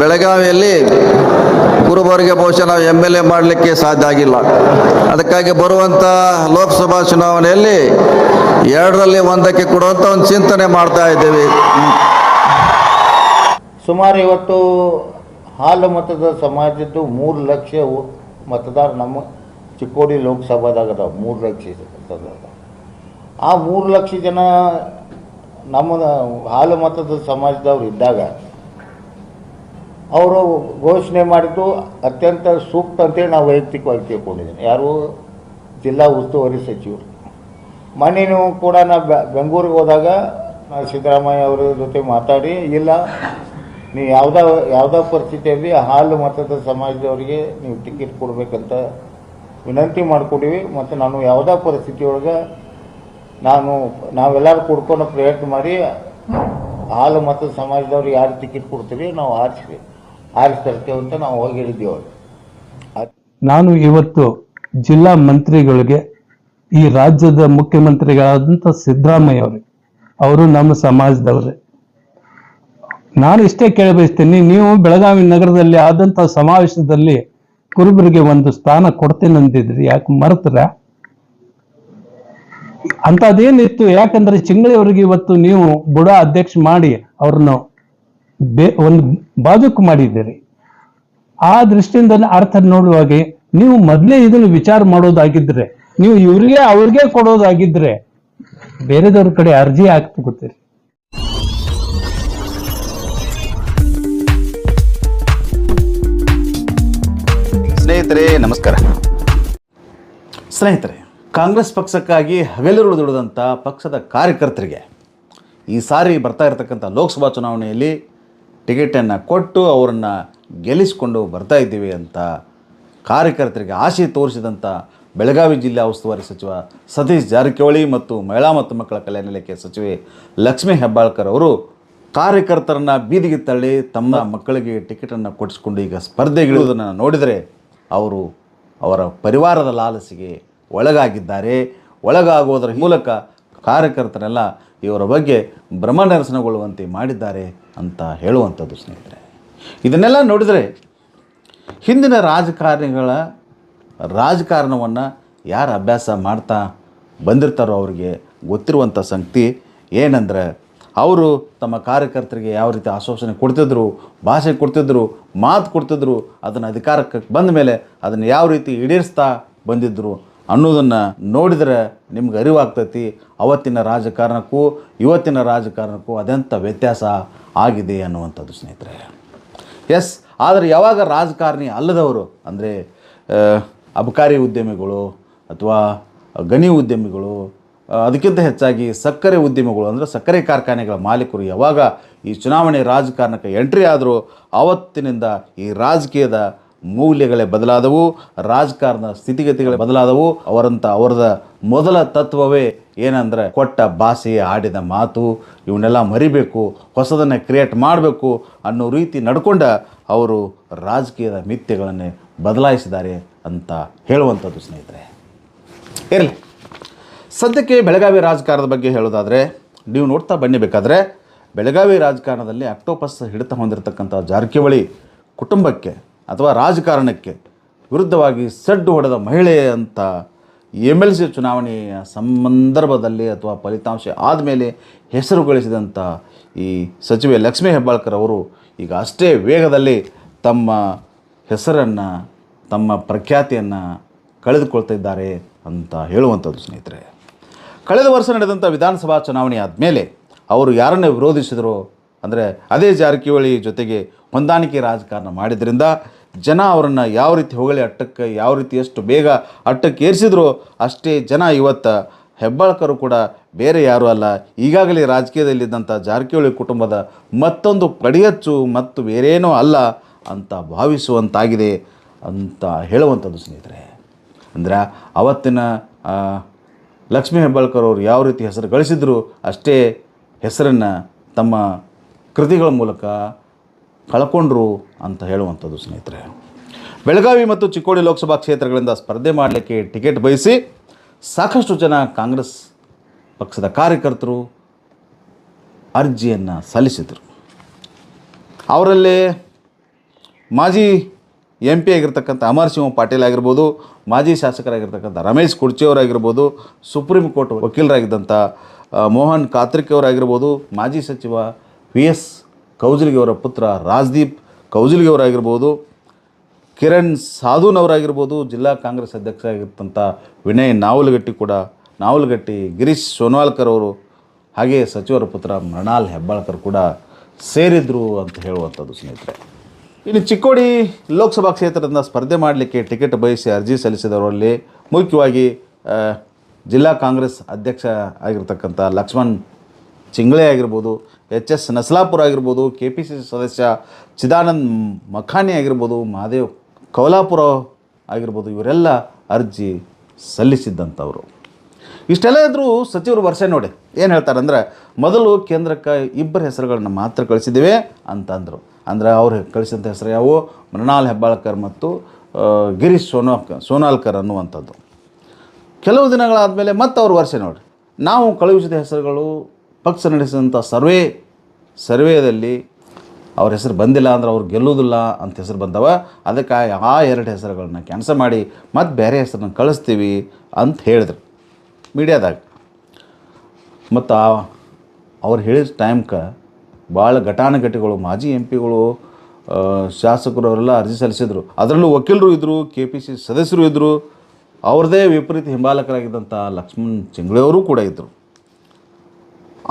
ಬೆಳಗಾವಿಯಲ್ಲಿ ಕುರುಬರಿಗೆ ಬಹುಶಃ ನಾವು ಎಂ ಎಲ್ ಎ ಮಾಡಲಿಕ್ಕೆ ಸಾಧ್ಯ ಆಗಿಲ್ಲ. ಅದಕ್ಕಾಗಿ ಬರುವಂಥ ಲೋಕಸಭಾ ಚುನಾವಣೆಯಲ್ಲಿ ಎರಡರಲ್ಲಿ ಒಂದಕ್ಕೆ ಕೊಡುವಂಥ ಒಂದು ಚಿಂತನೆ ಮಾಡ್ತಾ ಇದ್ದೇವೆ. ಸುಮಾರು ಇವತ್ತು ಹಾಲು ಮತದ ಸಮಾಜದ್ದು ಮೂರು ಲಕ್ಷ ಮತದಾರ ನಮ್ಮ ಚಿಕ್ಕೋಡಿ ಲೋಕಸಭಾದಾಗ ಮೂರು ಲಕ್ಷ ಆ ಮೂರು ಲಕ್ಷ ಜನ ನಮ್ಮ ಹಾಲು ಮತದ ಸಮಾಜದವ್ರು ಇದ್ದಾಗ ಅವರು ಘೋಷಣೆ ಮಾಡಿದ್ದು ಅತ್ಯಂತ ಸೂಕ್ತ ಅಂತೇಳಿ ನಾವು ವೈಯಕ್ತಿಕವಾಗಿ ತಿಳ್ಕೊಂಡಿದ್ದೀನಿ. ಯಾರು ಜಿಲ್ಲಾ ಉಸ್ತುವಾರಿ ಸಚಿವರು. ಮೊನ್ನೆನೂ ಕೂಡ ನಾ ಬೆ- ಬೆಂಗಳೂರಿಗೆ ಹೋದಾಗ ನಾ ಸಿದ್ದರಾಮಯ್ಯ ಅವರ ಜೊತೆ ಮಾತಾಡಿ, ಇಲ್ಲ, ನೀವು ಯಾವುದೋ ಯಾವುದೋ ಪರಿಸ್ಥಿತಿಯಲ್ಲಿ ಹಾಲು ಮತದ ಸಮಾಜದವರಿಗೆ ನೀವು ಟಿಕೆಟ್ ಕೊಡಬೇಕಂತ ವಿನಂತಿ ಮಾಡ್ಕೊಡಿವಿ. ಮತ್ತು ನಾನು ಯಾವುದೋ ಪರಿಸ್ಥಿತಿಯೊಳಗೆ ನಾನು, ನಾವೆಲ್ಲರೂ ಕೊಡ್ಕೊಂಡು ಪ್ರಯತ್ನ ಮಾಡಿ ಹಾಲು ಮತದ ಸಮಾಜದವ್ರಿಗೆ ಯಾರು ಟಿಕೆಟ್ ಕೊಡ್ತೀವಿ ನಾವು ಆರಿಸ್ತೀವಿ ಆರಿಸಿ ತರ್ತೇವೆ ಅಂತ ನಾವು ಹೋಗಿ ಹೇಳಿದ್ದೀವಿ ಅವ್ರಿಗೆ ನಾನು ಇವತ್ತು ಜಿಲ್ಲಾ ಮಂತ್ರಿಗಳಿಗೆ, ಈ ರಾಜ್ಯದ ಮುಖ್ಯಮಂತ್ರಿಗಳಾದಂಥ ಸಿದ್ದರಾಮಯ್ಯ ಅವರೇ, ಅವರು ನಮ್ಮ ಸಮಾಜದವರೇ. ನಾನು ಇಷ್ಟೇ ಕೇಳಬಯಸ್ತೀನಿ, ನೀವು ಬೆಳಗಾವಿ ನಗರದಲ್ಲಿ ಆದಂಥ ಸಮಾವೇಶದಲ್ಲಿ ಕುರುಬರಿಗೆ ಒಂದು ಸ್ಥಾನ ಕೊಡ್ತೇನಂದಿದ್ರಿ ಯಾಕೆ ಮರೆತರ? ಅಂತದೇನಿತ್ತು ಯಾಕಂದ್ರೆ ಚಿಂಗಳಿಯವರಿಗೆ ಇವತ್ತು ನೀವು ಬುಡ ಅಧ್ಯಕ್ಷ ಮಾಡಿ ಅವ್ರನ್ನು ಬೇ ಒಂದು ಬಾದುಕು ಮಾಡಿದ್ದೀರಿ. ಆ ದೃಷ್ಟಿಯಿಂದ ಅರ್ಥ ನೋಡುವಾಗೆ ನೀವು ಮೊದಲೇ ಇದನ್ನು ವಿಚಾರ ಮಾಡೋದಾಗಿದ್ರೆ ನೀವು ಇವ್ರಿಗೆ ಅವ್ರಿಗೆ ಕೊಡೋದಾಗಿದ್ರೆ ಬೇರೆದವ್ರ ಕಡೆ ಅರ್ಜಿ ಹಾಕ್ತಗೋತೀರಿ ಸ್ನೇಹಿತರೆ ನಮಸ್ಕಾರ. ಸ್ನೇಹಿತರೆ ಕಾಂಗ್ರೆಸ್ ಪಕ್ಷಕ್ಕಾಗಿ ಹಗಲಿರುಳು ದುಡಿದಂಥ ಪಕ್ಷದ ಕಾರ್ಯಕರ್ತರಿಗೆ ಈ ಸಾರಿ ಬರ್ತಾ ಇರತಕ್ಕಂಥ ಲೋಕಸಭಾ ಚುನಾವಣೆಯಲ್ಲಿ ಟಿಕೆಟನ್ನು ಕೊಟ್ಟು ಅವರನ್ನು ಗೆಲ್ಲಿಸಿಕೊಂಡು ಬರ್ತಾ ಇದ್ದೀವಿ ಅಂತ ಕಾರ್ಯಕರ್ತರಿಗೆ ಆಶೆ ತೋರಿಸಿದಂಥ ಬೆಳಗಾವಿ ಜಿಲ್ಲಾ ಉಸ್ತುವಾರಿ ಸಚಿವ ಸತೀಶ್ ಜಾರಕಿಹೊಳಿ ಮತ್ತು ಮಹಿಳಾ ಮತ್ತು ಮಕ್ಕಳ ಕಲ್ಯಾಣ ಇಲಾಖೆ ಸಚಿವೆ ಲಕ್ಷ್ಮೀ ಹೆಬ್ಬಾಳ್ಕರ್ ಅವರು ಕಾರ್ಯಕರ್ತರನ್ನು ಬೀದಿಗೆ ತಳ್ಳಿ ತಮ್ಮ ಮಕ್ಕಳಿಗೆ ಟಿಕೆಟನ್ನು ಕೊಡಿಸ್ಕೊಂಡು ಈಗ ಸ್ಪರ್ಧೆಗಿಳುವುದನ್ನು ನೋಡಿದರೆ ಅವರು ಅವರ ಪರಿವಾರದ ಲಾಲಸಿಗೆ ಒಳಗಾಗಿದ್ದಾರೆ. ಒಳಗಾಗುವುದರ ಮೂಲಕ ಕಾರ್ಯಕರ್ತರೆಲ್ಲ ಇವರ ಬಗ್ಗೆ ಭ್ರಮನಿರಸನಗೊಳ್ಳುವಂತೆ ಮಾಡಿದ್ದಾರೆ. ಅಂತ ಹೇಳುವಂಥದ್ದು ಸ್ನೇಹಿತರೆ. ಇದನ್ನೆಲ್ಲ ನೋಡಿದರೆ ಹಿಂದಿನ ರಾಜಕಾರಣಿಗಳ ರಾಜಕಾರಣವನ್ನು ಯಾರು ಅಭ್ಯಾಸ ಮಾಡ್ತಾ ಬಂದಿರ್ತಾರೋ ಅವರಿಗೆ ಗೊತ್ತಿರುವಂಥ ಸಂಗತಿ ಏನಂದ್ರೆ, ಅವರು ತಮ್ಮ ಕಾರ್ಯಕರ್ತರಿಗೆ ಯಾವ ರೀತಿ ಆಶ್ವಾಸನೆ ಕೊಡ್ತಿದ್ರು, ಭಾಷೆ ಕೊಡ್ತಿದ್ರು, ಮಾತು ಕೊಡ್ತಿದ್ರು, ಅದನ್ನು ಅಧಿಕಾರಕ್ಕೆ ಬಂದ ಮೇಲೆ ಅದನ್ನು ಯಾವ ರೀತಿ ಈಡೇರಿಸ್ತಾ ಬಂದಿದ್ದರು ಅನ್ನೋದನ್ನು ನೋಡಿದರೆ ನಿಮ್ಗೆ ಅರಿವಾಗ್ತೈತಿ. ಅವತ್ತಿನ ರಾಜಕಾರಣಕ್ಕೂ, ಇವತ್ತಿನ ರಾಜಕಾರಣಕ್ಕೂ ಅದೆಂಥ ವ್ಯತ್ಯಾಸ ಆಗಿದೆ ಅನ್ನುವಂಥದ್ದು ಸ್ನೇಹಿತರೆ. ಎಸ್ ಆದರೆ ಯಾವಾಗ ರಾಜಕಾರಣಿ ಅಲ್ಲದವರು, ಅಂದರೆ ಅಬಕಾರಿ ಉದ್ಯಮಿಗಳು ಅಥವಾ ಗಣಿ ಉದ್ಯಮಿಗಳು ಅದಕ್ಕಿಂತ ಹೆಚ್ಚಾಗಿ ಸಕ್ಕರೆ ಉದ್ಯಮಿಗಳು, ಅಂದರೆ ಸಕ್ಕರೆ ಕಾರ್ಖಾನೆಗಳ ಮಾಲೀಕರು ಯಾವಾಗ ಈ ಚುನಾವಣೆ ರಾಜಕಾರಣಕ್ಕೆ ಎಂಟ್ರಿ ಆದರೂ ಆವತ್ತಿನಿಂದ ಈ ರಾಜಕೀಯದ ಮೌಲ್ಯಗಳೇ ಬದಲಾದವು ರಾಜಕಾರಣದ ಸ್ಥಿತಿಗತಿಗಳೇ ಬದಲಾದವು. ಅವರಂತ ಅವರದ ಮೊದಲ ತತ್ವವೇ ಏನಂದರೆ ಕೊಟ್ಟ ಭಾಷೆ ಆಡಿದ ಮಾತು, ಇವನ್ನೆಲ್ಲ ಮರಿಬೇಕು, ಹೊಸದನ್ನು ಕ್ರಿಯೇಟ್ ಮಾಡಬೇಕು ಅನ್ನೋ ರೀತಿ ನಡ್ಕೊಂಡ ಅವರು ರಾಜಕೀಯದ ಮಿಥ್ಯಗಳನ್ನೇ ಬದಲಾಯಿಸಿದ್ದಾರೆ ಅಂತ ಹೇಳುವಂಥದ್ದು ಸ್ನೇಹಿತರೆ. ಇರಲಿ. ಸದ್ಯಕ್ಕೆ ಬೆಳಗಾವಿ ರಾಜಕಾರಣದ ಬಗ್ಗೆ ಹೇಳೋದಾದರೆ, ನೀವು ನೋಡ್ತಾ ಬನ್ನಿ ಬೇಕಾದರೆ, ಬೆಳಗಾವಿ ರಾಜಕಾರಣದಲ್ಲಿ ಅಕ್ಟೋಪಸ್ ಹಿಡಿತ ಹೊಂದಿರತಕ್ಕಂಥ ಜಾರಕಿಹೊಳಿ ಕುಟುಂಬಕ್ಕೆ ಅಥವಾ ರಾಜಕಾರಣಕ್ಕೆ ವಿರುದ್ಧವಾಗಿ ಸಡ್ಡು ಹೊಡೆದ ಮಹಿಳೆ ಅಂತ ಎಂ ಎಲ್ ಸಿ ಚುನಾವಣೆಯ ಸಂದರ್ಭದಲ್ಲಿ ಅಥವಾ ಫಲಿತಾಂಶ ಆದಮೇಲೆ ಹೆಸರು ಗಳಿಸಿದಂಥ ಈ ಸಚಿವೆ ಲಕ್ಷ್ಮೀ ಹೆಬ್ಬಾಳ್ಕರ್ ಅವರು ಈಗ ಅಷ್ಟೇ ವೇಗದಲ್ಲಿ ತಮ್ಮ ಹೆಸರನ್ನು, ತಮ್ಮ ಪ್ರಖ್ಯಾತಿಯನ್ನು ಕಳೆದುಕೊಳ್ತಿದ್ದಾರೆ ಅಂತ ಹೇಳುವಂಥದ್ದು ಸ್ನೇಹಿತರೆ. ಕಳೆದ ವರ್ಷ ನಡೆದಂಥ ವಿಧಾನಸಭಾ ಚುನಾವಣೆ ಆದಮೇಲೆ ಅವರು ಯಾರನ್ನೇ ವಿರೋಧಿಸಿದರು ಅಂದರೆ ಅದೇ ಜಾರಕಿಹೊಳಿ ಜೊತೆಗೆ ಹೊಂದಾಣಿಕೆ ರಾಜಕಾರಣ ಮಾಡಿದ್ರಿಂದ ಜನ ಅವರನ್ನು ಯಾವ ರೀತಿ ಹೊಗಳಿ ಅಟ್ಟಕ್ಕೆ, ಯಾವ ರೀತಿ ಎಷ್ಟು ಬೇಗ ಅಟ್ಟಕ್ಕೆ ಏರಿಸಿದ್ರು ಅಷ್ಟೇ ಜನ ಇವತ್ತು ಹೆಬ್ಬಾಳ್ಕರು ಕೂಡ ಬೇರೆ ಯಾರೂ ಅಲ್ಲ. ಈಗಾಗಲೇ ರಾಜಕೀಯದಲ್ಲಿದ್ದಂಥ ಜಾರಕಿಹೊಳಿ ಕುಟುಂಬದ ಮತ್ತೊಂದು ಪಡಿಯಚ್ಚು ಮತ್ತು ಬೇರೇನೂ ಅಲ್ಲ ಅಂತ ಭಾವಿಸುವಂತಾಗಿದೆ ಅಂತ ಹೇಳುವಂಥದ್ದು ಸ್ನೇಹಿತರೆ. ಅಂದರೆ ಅವತ್ತಿನ ಲಕ್ಷ್ಮೀ ಹೆಬ್ಬಾಳ್ಕರ್ ಅವರು ಯಾವ ರೀತಿ ಹೆಸರು ಗಳಿಸಿದ್ರು ಅಷ್ಟೇ ಹೆಸರನ್ನು ತಮ್ಮ ಕೃತಿಗಳ ಮೂಲಕ ಕಳ್ಕೊಂಡ್ರು ಅಂತ ಹೇಳುವಂಥದ್ದು ಸ್ನೇಹಿತರೆ. ಬೆಳಗಾವಿ ಮತ್ತು ಚಿಕ್ಕೋಡಿ ಲೋಕಸಭಾ ಕ್ಷೇತ್ರಗಳಿಂದ ಸ್ಪರ್ಧೆ ಮಾಡಲಿಕ್ಕೆ ಟಿಕೆಟ್ ಬಯಸಿ ಸಾಕಷ್ಟು ಜನ ಕಾಂಗ್ರೆಸ್ ಪಕ್ಷದ ಕಾರ್ಯಕರ್ತರು ಅರ್ಜಿಯನ್ನು ಸಲ್ಲಿಸಿದರು. ಅವರಲ್ಲಿ ಮಾಜಿ ಎಂ ಪಿ ಆಗಿರ್ತಕ್ಕಂಥ ಅಮರ್ ಸಿಂಹ ಪಾಟೀಲ್ ಆಗಿರ್ಬೋದು, ಮಾಜಿ ಶಾಸಕರಾಗಿರ್ತಕ್ಕಂಥ ರಮೇಶ್ ಕುರ್ಚಿಯವರಾಗಿರ್ಬೋದು ಸುಪ್ರೀಂ ಕೋರ್ಟ್ ವಕೀಲರಾಗಿದ್ದಂಥ ಮೋಹನ್ ಕಾತ್ರಿಕ್ ಅವರಾಗಿರ್ಬೋದು, ಮಾಜಿ ಸಚಿವ ವಿ ಎಸ್ ಕೌಜಲ್ಗಿ ಅವರ ಪುತ್ರ ರಾಜ್ದೀಪ್ ಕೌಜಲ್ಗಿ ಅವರಾಗಿರ್ಬೋದು ಕಿರಣ್ ಸಾಧುನವರಾಗಿರ್ಬೋದು. ಜಿಲ್ಲಾ ಕಾಂಗ್ರೆಸ್ ಅಧ್ಯಕ್ಷ ಆಗಿರ್ತಂಥ ವಿನಯ್ ನಾವಲಗಟ್ಟಿ ಕೂಡ, ನಾವಲಗಟ್ಟಿ ಗಿರೀಶ್ ಸೋನ್ವಾಲ್ಕರ್ ಅವರು, ಹಾಗೆಯೇ ಸಚಿವರ ಪುತ್ರ ಮೃಣಾಲ್ ಹೆಬ್ಬಾಳ್ಕರ್ ಕೂಡ ಸೇರಿದ್ರು ಅಂತ ಹೇಳುವಂಥದ್ದು ಸ್ನೇಹಿತರೆ. ಇನ್ನು ಚಿಕ್ಕೋಡಿ ಲೋಕಸಭಾ ಕ್ಷೇತ್ರದಿಂದ ಸ್ಪರ್ಧೆ ಮಾಡಲಿಕ್ಕೆ ಟಿಕೆಟ್ ಬಯಸಿ ಅರ್ಜಿ ಸಲ್ಲಿಸಿದವರಲ್ಲಿ ಮುಖ್ಯವಾಗಿ ಜಿಲ್ಲಾ ಕಾಂಗ್ರೆಸ್ ಅಧ್ಯಕ್ಷ ಆಗಿರ್ತಕ್ಕಂಥ ಲಕ್ಷ್ಮಣ್ ಚಿಂಗ್ಳೆ ಆಗಿರ್ಬೋದು, ಎಚ್ ಎಸ್ ನಸ್ಲಾಪುರ ಆಗಿರ್ಬೋದು ಕೆ ಪಿ ಸಿ ಸಿ ಸದಸ್ಯ ಚಿದಾನಂದ್ ಮಖಾನಿ ಆಗಿರ್ಬೋದು, ಮಹಾದೇವ್ ಕೌಲಾಪುರ ಆಗಿರ್ಬೋದು, ಇವರೆಲ್ಲ ಅರ್ಜಿ ಸಲ್ಲಿಸಿದ್ದಂಥವ್ರು. ಇಷ್ಟೆಲ್ಲ ಇದ್ದರೂ ಸಚಿವರು ವರ್ಷ ನೋಡಿ, ಏನು ಹೇಳ್ತಾರೆ ಅಂದರೆ ಮೊದಲು ಕೇಂದ್ರಕ್ಕೆ ಇಬ್ಬರ ಹೆಸರುಗಳನ್ನು ಮಾತ್ರ ಕಳಿಸಿದ್ದೇವೆ ಅಂತಂದರು. ಅಂದರೆ ಅವ್ರು ಕಳಿಸಿದಂಥ ಹೆಸರು ಯಾವುವು ಮೃಣಾಲ್ ಹೆಬ್ಬಾಳ್ಕರ್ ಮತ್ತು ಗಿರೀಶ್ ಸೋನಾಲ್ಕ ಸೋನಾಲ್ಕರ್ ಅನ್ನುವಂಥದ್ದು. ಕೆಲವು ದಿನಗಳಾದಮೇಲೆ ಮತ್ತೆ ಅವ್ರ ವರ್ಷ ನೋಡಿ, ನಾವು ಕಳುಹಿಸಿದ ಹೆಸರುಗಳು ಪಕ್ಷ ನಡೆಸಿದಂಥ ಸರ್ವೆ, ಸರ್ವೇದಲ್ಲಿ ಅವ್ರ ಹೆಸರು ಬಂದಿಲ್ಲ ಅಂದ್ರೆ ಅವ್ರು ಗೆಲ್ಲೋದಿಲ್ಲ ಅಂತ ಹೆಸರು ಬಂದವ. ಅದಕ್ಕೆ ಆ ಎರಡು ಹೆಸರುಗಳನ್ನ ಕ್ಯಾನ್ಸಲ್ ಮಾಡಿ ಮತ್ತು ಬೇರೆ ಹೆಸರನ್ನ ಕಳಿಸ್ತೀವಿ ಅಂತ ಹೇಳಿದ್ರು ಮೀಡಿಯಾದಾಗ. ಮತ್ತು ಅವ್ರು ಹೇಳಿದ ಟೈಮ್ಗೆ ಭಾಳ ಘಟಾನುಘಟಿಗಳು, ಮಾಜಿ ಎಂ ಪಿಗಳು ಶಾಸಕರು ಅವರೆಲ್ಲ ಅರ್ಜಿ ಸಲ್ಲಿಸಿದರು. ಅದರಲ್ಲೂ ವಕೀಲರು ಇದ್ದರು ಕೆ ಪಿ ಸಿ ಸದಸ್ಯರು ಇದ್ದರು ಅವ್ರದ್ದೇ ವಿಪರೀತ ಹಿಂಬಾಲಕರಾಗಿದ್ದಂಥ ಲಕ್ಷ್ಮಣ್ ಚಿಂಗ್ಳೆಯವರು ಕೂಡ ಇದ್ದರು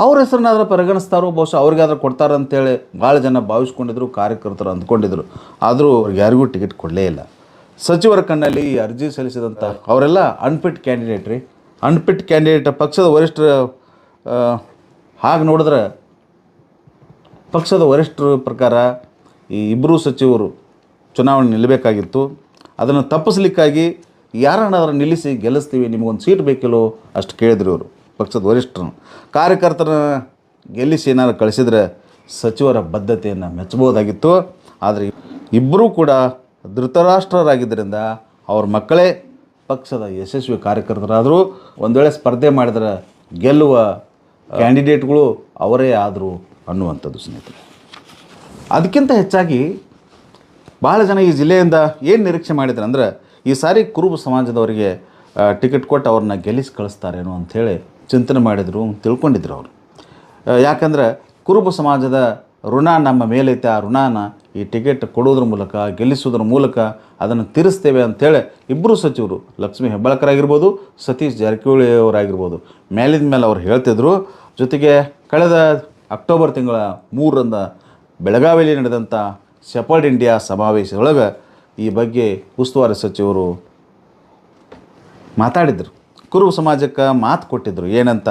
ಅವ್ರ ಹೆಸರನ್ನಾದರೂ ಪರಿಗಣಿಸ್ತಾರೋ, ಬಹುಶಃ ಅವ್ರಿಗಾದ್ರೂ ಕೊಡ್ತಾರೆ ಅಂತೇಳಿ ಭಾಳ ಜನ ಭಾವಿಸ್ಕೊಂಡಿದ್ರು, ಕಾರ್ಯಕರ್ತರು ಅಂದ್ಕೊಂಡಿದ್ರು. ಆದರೂ ಅವ್ರಿಗೆ ಯಾರಿಗೂ ಟಿಕೆಟ್ ಕೊಡಲೇ ಇಲ್ಲ. ಸಚಿವರ ಕಣ್ಣಲ್ಲಿ ಈ ಅರ್ಜಿ ಸಲ್ಲಿಸಿದಂಥ ಅವರೆಲ್ಲ ಅನ್ಫಿಟ್ ಕ್ಯಾಂಡಿಡೇಟ್ ರೀ. ಅನ್ಫಿಟ್ ಕ್ಯಾಂಡಿಡೇಟ್ ಪಕ್ಷದ ವರಿಷ್ಠ ಹಾಗೆ ನೋಡಿದ್ರೆ ಪಕ್ಷದ ವರಿಷ್ಠರ ಪ್ರಕಾರ ಈ ಇಬ್ಬರೂ ಸಚಿವರು ಚುನಾವಣೆ ನಿಲ್ಲಬೇಕಾಗಿತ್ತು. ಅದನ್ನು ತಪ್ಪಿಸ್ಲಿಕ್ಕಾಗಿ ಯಾರನ್ನಾದ್ರೂ ನಿಲ್ಲಿಸಿ ಗೆಲ್ಲಿಸ್ತೀವಿ, ನಿಮಗೊಂದು ಸೀಟ್ ಬೇಕಿಲ್ಲೋ ಅಷ್ಟು ಕೇಳಿದ್ರು ಇವರು. ಪಕ್ಷದ ವರಿಷ್ಠರು ಕಾರ್ಯಕರ್ತರ ಗೆಲ್ಲಿಸಿ ಏನಾದ್ರು ಕಳಿಸಿದರೆ ಸಚಿವರ ಬದ್ಧತೆಯನ್ನು ಮೆಚ್ಚಬಹುದಾಗಿತ್ತು. ಆದರೆ ಇಬ್ಬರೂ ಕೂಡ ಧೃತರಾಷ್ಟ್ರರಾಗಿದ್ದರಿಂದ ಅವ್ರ ಮಕ್ಕಳೇ ಪಕ್ಷದ ಯಶಸ್ವಿ ಕಾರ್ಯಕರ್ತರಾದರೂ. ಒಂದು ವೇಳೆ ಸ್ಪರ್ಧೆ ಮಾಡಿದರೆ ಗೆಲ್ಲುವ ಕ್ಯಾಂಡಿಡೇಟ್ಗಳು ಅವರೇ ಆದರು ಅನ್ನುವಂಥದ್ದು ಸ್ನೇಹಿತರೆ. ಅದಕ್ಕಿಂತ ಹೆಚ್ಚಾಗಿ ಭಾಳ ಜನ ಈ ಜಿಲ್ಲೆಯಿಂದ ಏನು ನಿರೀಕ್ಷೆ ಮಾಡಿದ್ರು ಅಂದರೆ ಈ ಸಾರಿ ಕುರುಬ ಸಮಾಜದವರಿಗೆ ಟಿಕೆಟ್ ಕೊಟ್ಟು ಅವ್ರನ್ನ ಗೆಲ್ಲಿಸಿ ಕಳಿಸ್ತಾರೇನೋ ಅಂಥೇಳಿ ಚಿಂತನೆ ಮಾಡಿದರು ತಿಳ್ಕೊಂಡಿದ್ರು ಅವರು. ಯಾಕಂದರೆ ಕುರುಬ ಸಮಾಜದ ಋಣ ನಮ್ಮ ಮೇಲೈತೆ, ಆ ಋಣನ ಈ ಟಿಕೆಟ್ ಕೊಡೋದ್ರ ಮೂಲಕ, ಗೆಲ್ಲಿಸೋದ್ರ ಮೂಲಕ ಅದನ್ನು ತೀರಿಸ್ತೇವೆ ಅಂಥೇಳಿ ಇಬ್ಬರು ಸಚಿವರು, ಲಕ್ಷ್ಮೀ ಹೆಬ್ಬಾಳ್ಕರ್ ಸತೀಶ್ ಜಾರಕಿಹೊಳಿ ಅವರಾಗಿರ್ಬೋದು ಮೇಲಿದ ಮೇಲೆ ಅವ್ರು ಹೇಳ್ತಿದ್ರು. ಜೊತೆಗೆ ಕಳೆದ ಅಕ್ಟೋಬರ್ ತಿಂಗಳ ಮೂರರಂದ ಬೆಳಗಾವಿಯಲ್ಲಿ ನಡೆದಂಥ ಶೆಪರ್ಡ್ ಇಂಡಿಯಾ ಸಮಾವೇಶದೊಳಗೆ ಈ ಬಗ್ಗೆ ಉಸ್ತುವಾರಿ ಸಚಿವರು ಮಾತಾಡಿದರು. ಕುರುಬ ಸಮಾಜಕ್ಕೆ ಮಾತು ಕೊಟ್ಟಿದ್ದರು ಏನಂತ?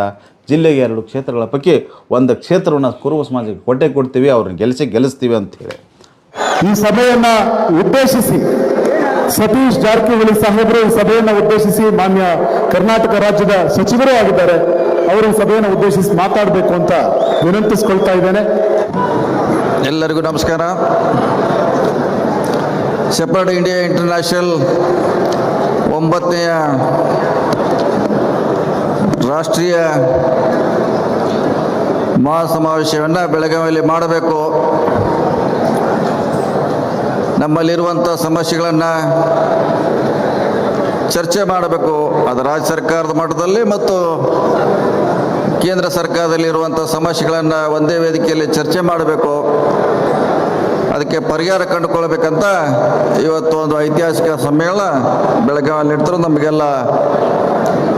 ಜಿಲ್ಲೆಗೆ ಎರಡು ಕ್ಷೇತ್ರಗಳ ಪೈಕಿ ಒಂದು ಕ್ಷೇತ್ರವನ್ನು ಕುರುಬ ಸಮಾಜಕ್ಕೆ ಕೊಟ್ಟೆ ಕೊಡ್ತೀವಿ ಅವ್ರನ್ನ ಗೆಲ್ಲಿಸಿ ಗೆಲ್ಲಿಸ್ತೀವಿ ಅಂತೇಳಿ ಈ ಸಭೆಯನ್ನು ಉದ್ದೇಶಿಸಿ ಸತೀಶ್ ಜಾರಕಿಹೊಳಿ ಸಾಹೇಬರು ಈ ಸಭೆಯನ್ನು ಉದ್ದೇಶಿಸಿ ಮಾನ್ಯ ಕರ್ನಾಟಕ ರಾಜ್ಯದ ಸಚಿವರೂ ಆಗಿದ್ದಾರೆ. ಅವರು ಈ ಸಭೆಯನ್ನು ಉದ್ದೇಶಿಸಿ ಮಾತಾಡಬೇಕು ಅಂತ ವಿನಂತಿಸ್ಕೊಳ್ತಾ ಇದ್ದೇನೆ. ಎಲ್ಲರಿಗೂ ನಮಸ್ಕಾರ. ಸೆಪರೇಟ್ ಇಂಡಿಯಾ ಇಂಟರ್ನ್ಯಾಷನಲ್ ಒಂಬತ್ತನೆಯ ರಾಷ್ಟ್ರೀಯ ಮಹಾಸಮಾವೇಶವನ್ನು ಬೆಳಗಾವಿಯಲ್ಲಿ ಮಾಡಬೇಕು. ನಮ್ಮಲ್ಲಿರುವಂಥ ಸಮಸ್ಯೆಗಳನ್ನು ಚರ್ಚೆ ಮಾಡಬೇಕು. ಅದು ರಾಜ್ಯ ಸರ್ಕಾರದ ಮಟ್ಟದಲ್ಲಿ ಮತ್ತು ಕೇಂದ್ರ ಸರ್ಕಾರದಲ್ಲಿರುವಂಥ ಸಮಸ್ಯೆಗಳನ್ನು ಒಂದೇ ವೇದಿಕೆಯಲ್ಲಿ ಚರ್ಚೆ ಮಾಡಬೇಕು. ಅದಕ್ಕೆ ಪರಿಹಾರ ಕಂಡುಕೊಳ್ಬೇಕಂತ ಇವತ್ತು ಒಂದು ಐತಿಹಾಸಿಕ ಸಮ್ಮೇಳನ ಬೆಳಗಾವಿ ಇಡ್ತಾರೆ ನಮಗೆಲ್ಲ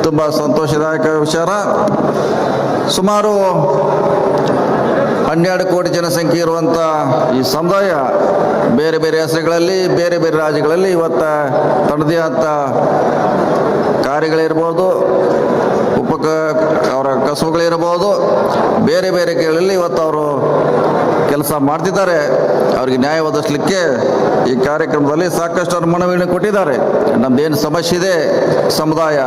ತುಂಬ ಸಂತೋಷದಾಯಕ ವಿಚಾರ. ಸುಮಾರು ಹನ್ನೆರಡು ಕೋಟಿ ಜನಸಂಖ್ಯೆ ಇರುವಂಥ ಈ ಸಮುದಾಯ ಬೇರೆ ಬೇರೆ ಹೆಸರುಗಳಲ್ಲಿ, ಬೇರೆ ಬೇರೆ ರಾಜ್ಯಗಳಲ್ಲಿ ಇವತ್ತು ತನ್ನದೇ ಆದ ಕಾರ್ಯಗಳಿರ್ಬೋದು. ಉಪಕ ಅವರ ಕಸುಬುಗಳಿರಬಹುದು ಬೇರೆ ಬೇರೆ ಕೇಳಲ್ಲಿ ಇವತ್ತು ಅವರು ಕೆಲಸ ಮಾಡ್ತಿದ್ದಾರೆ. ಅವರಿಗೆ ನ್ಯಾಯ ಒದಗಿಸ್ಲಿಕ್ಕೆ ಈ ಕಾರ್ಯಕ್ರಮದಲ್ಲಿ ಸಾಕಷ್ಟು ಅವ್ರ ಮನವಿಯನ್ನು ಕೊಟ್ಟಿದ್ದಾರೆ. ನಮ್ದೇನು ಸಮಸ್ಯೆ ಇದೆ? ಸಮುದಾಯ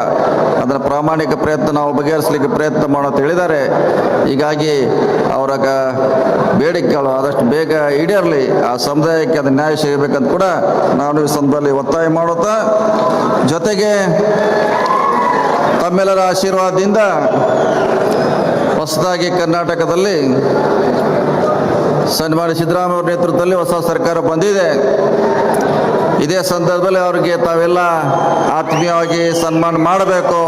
ಅದರ ಪ್ರಾಮಾಣಿಕ ಪ್ರಯತ್ನ ನಾವು ಬಗೆಹರಿಸಲಿಕ್ಕೆ ಪ್ರಯತ್ನ ಮಾಡೋ ಹೇಳಿದ್ದಾರೆ. ಹೀಗಾಗಿ ಅವರ ಬೇಡಿಕೆಗಳು ಆದಷ್ಟು ಬೇಗ ಈಡೇರಲಿ. ಆ ಸಮುದಾಯಕ್ಕೆ ಅದು ನ್ಯಾಯ ಸಿಗಬೇಕಂತ ಕೂಡ ನಾನು ಈ ಸಂದರ್ಭದಲ್ಲಿ ಒತ್ತಾಯ ಮಾಡುತ್ತಾ, ಜೊತೆಗೆ ತಮ್ಮೆಲ್ಲರ ಆಶೀರ್ವಾದದಿಂದ ಹೊಸದಾಗಿ ಕರ್ನಾಟಕದಲ್ಲಿ ಸನ್ಮಾನ್ಯ ಸಿದ್ದರಾಮಯ್ಯ ಅವರ ನೇತೃತ್ವದಲ್ಲಿ ಹೊಸ ಸರ್ಕಾರ ಬಂದಿದೆ. ಇದೇ ಸಂದರ್ಭದಲ್ಲಿ ಅವರಿಗೆ ತಾವೆಲ್ಲ ಆತ್ಮೀಯವಾಗಿ ಸನ್ಮಾನ ಮಾಡಬೇಕು,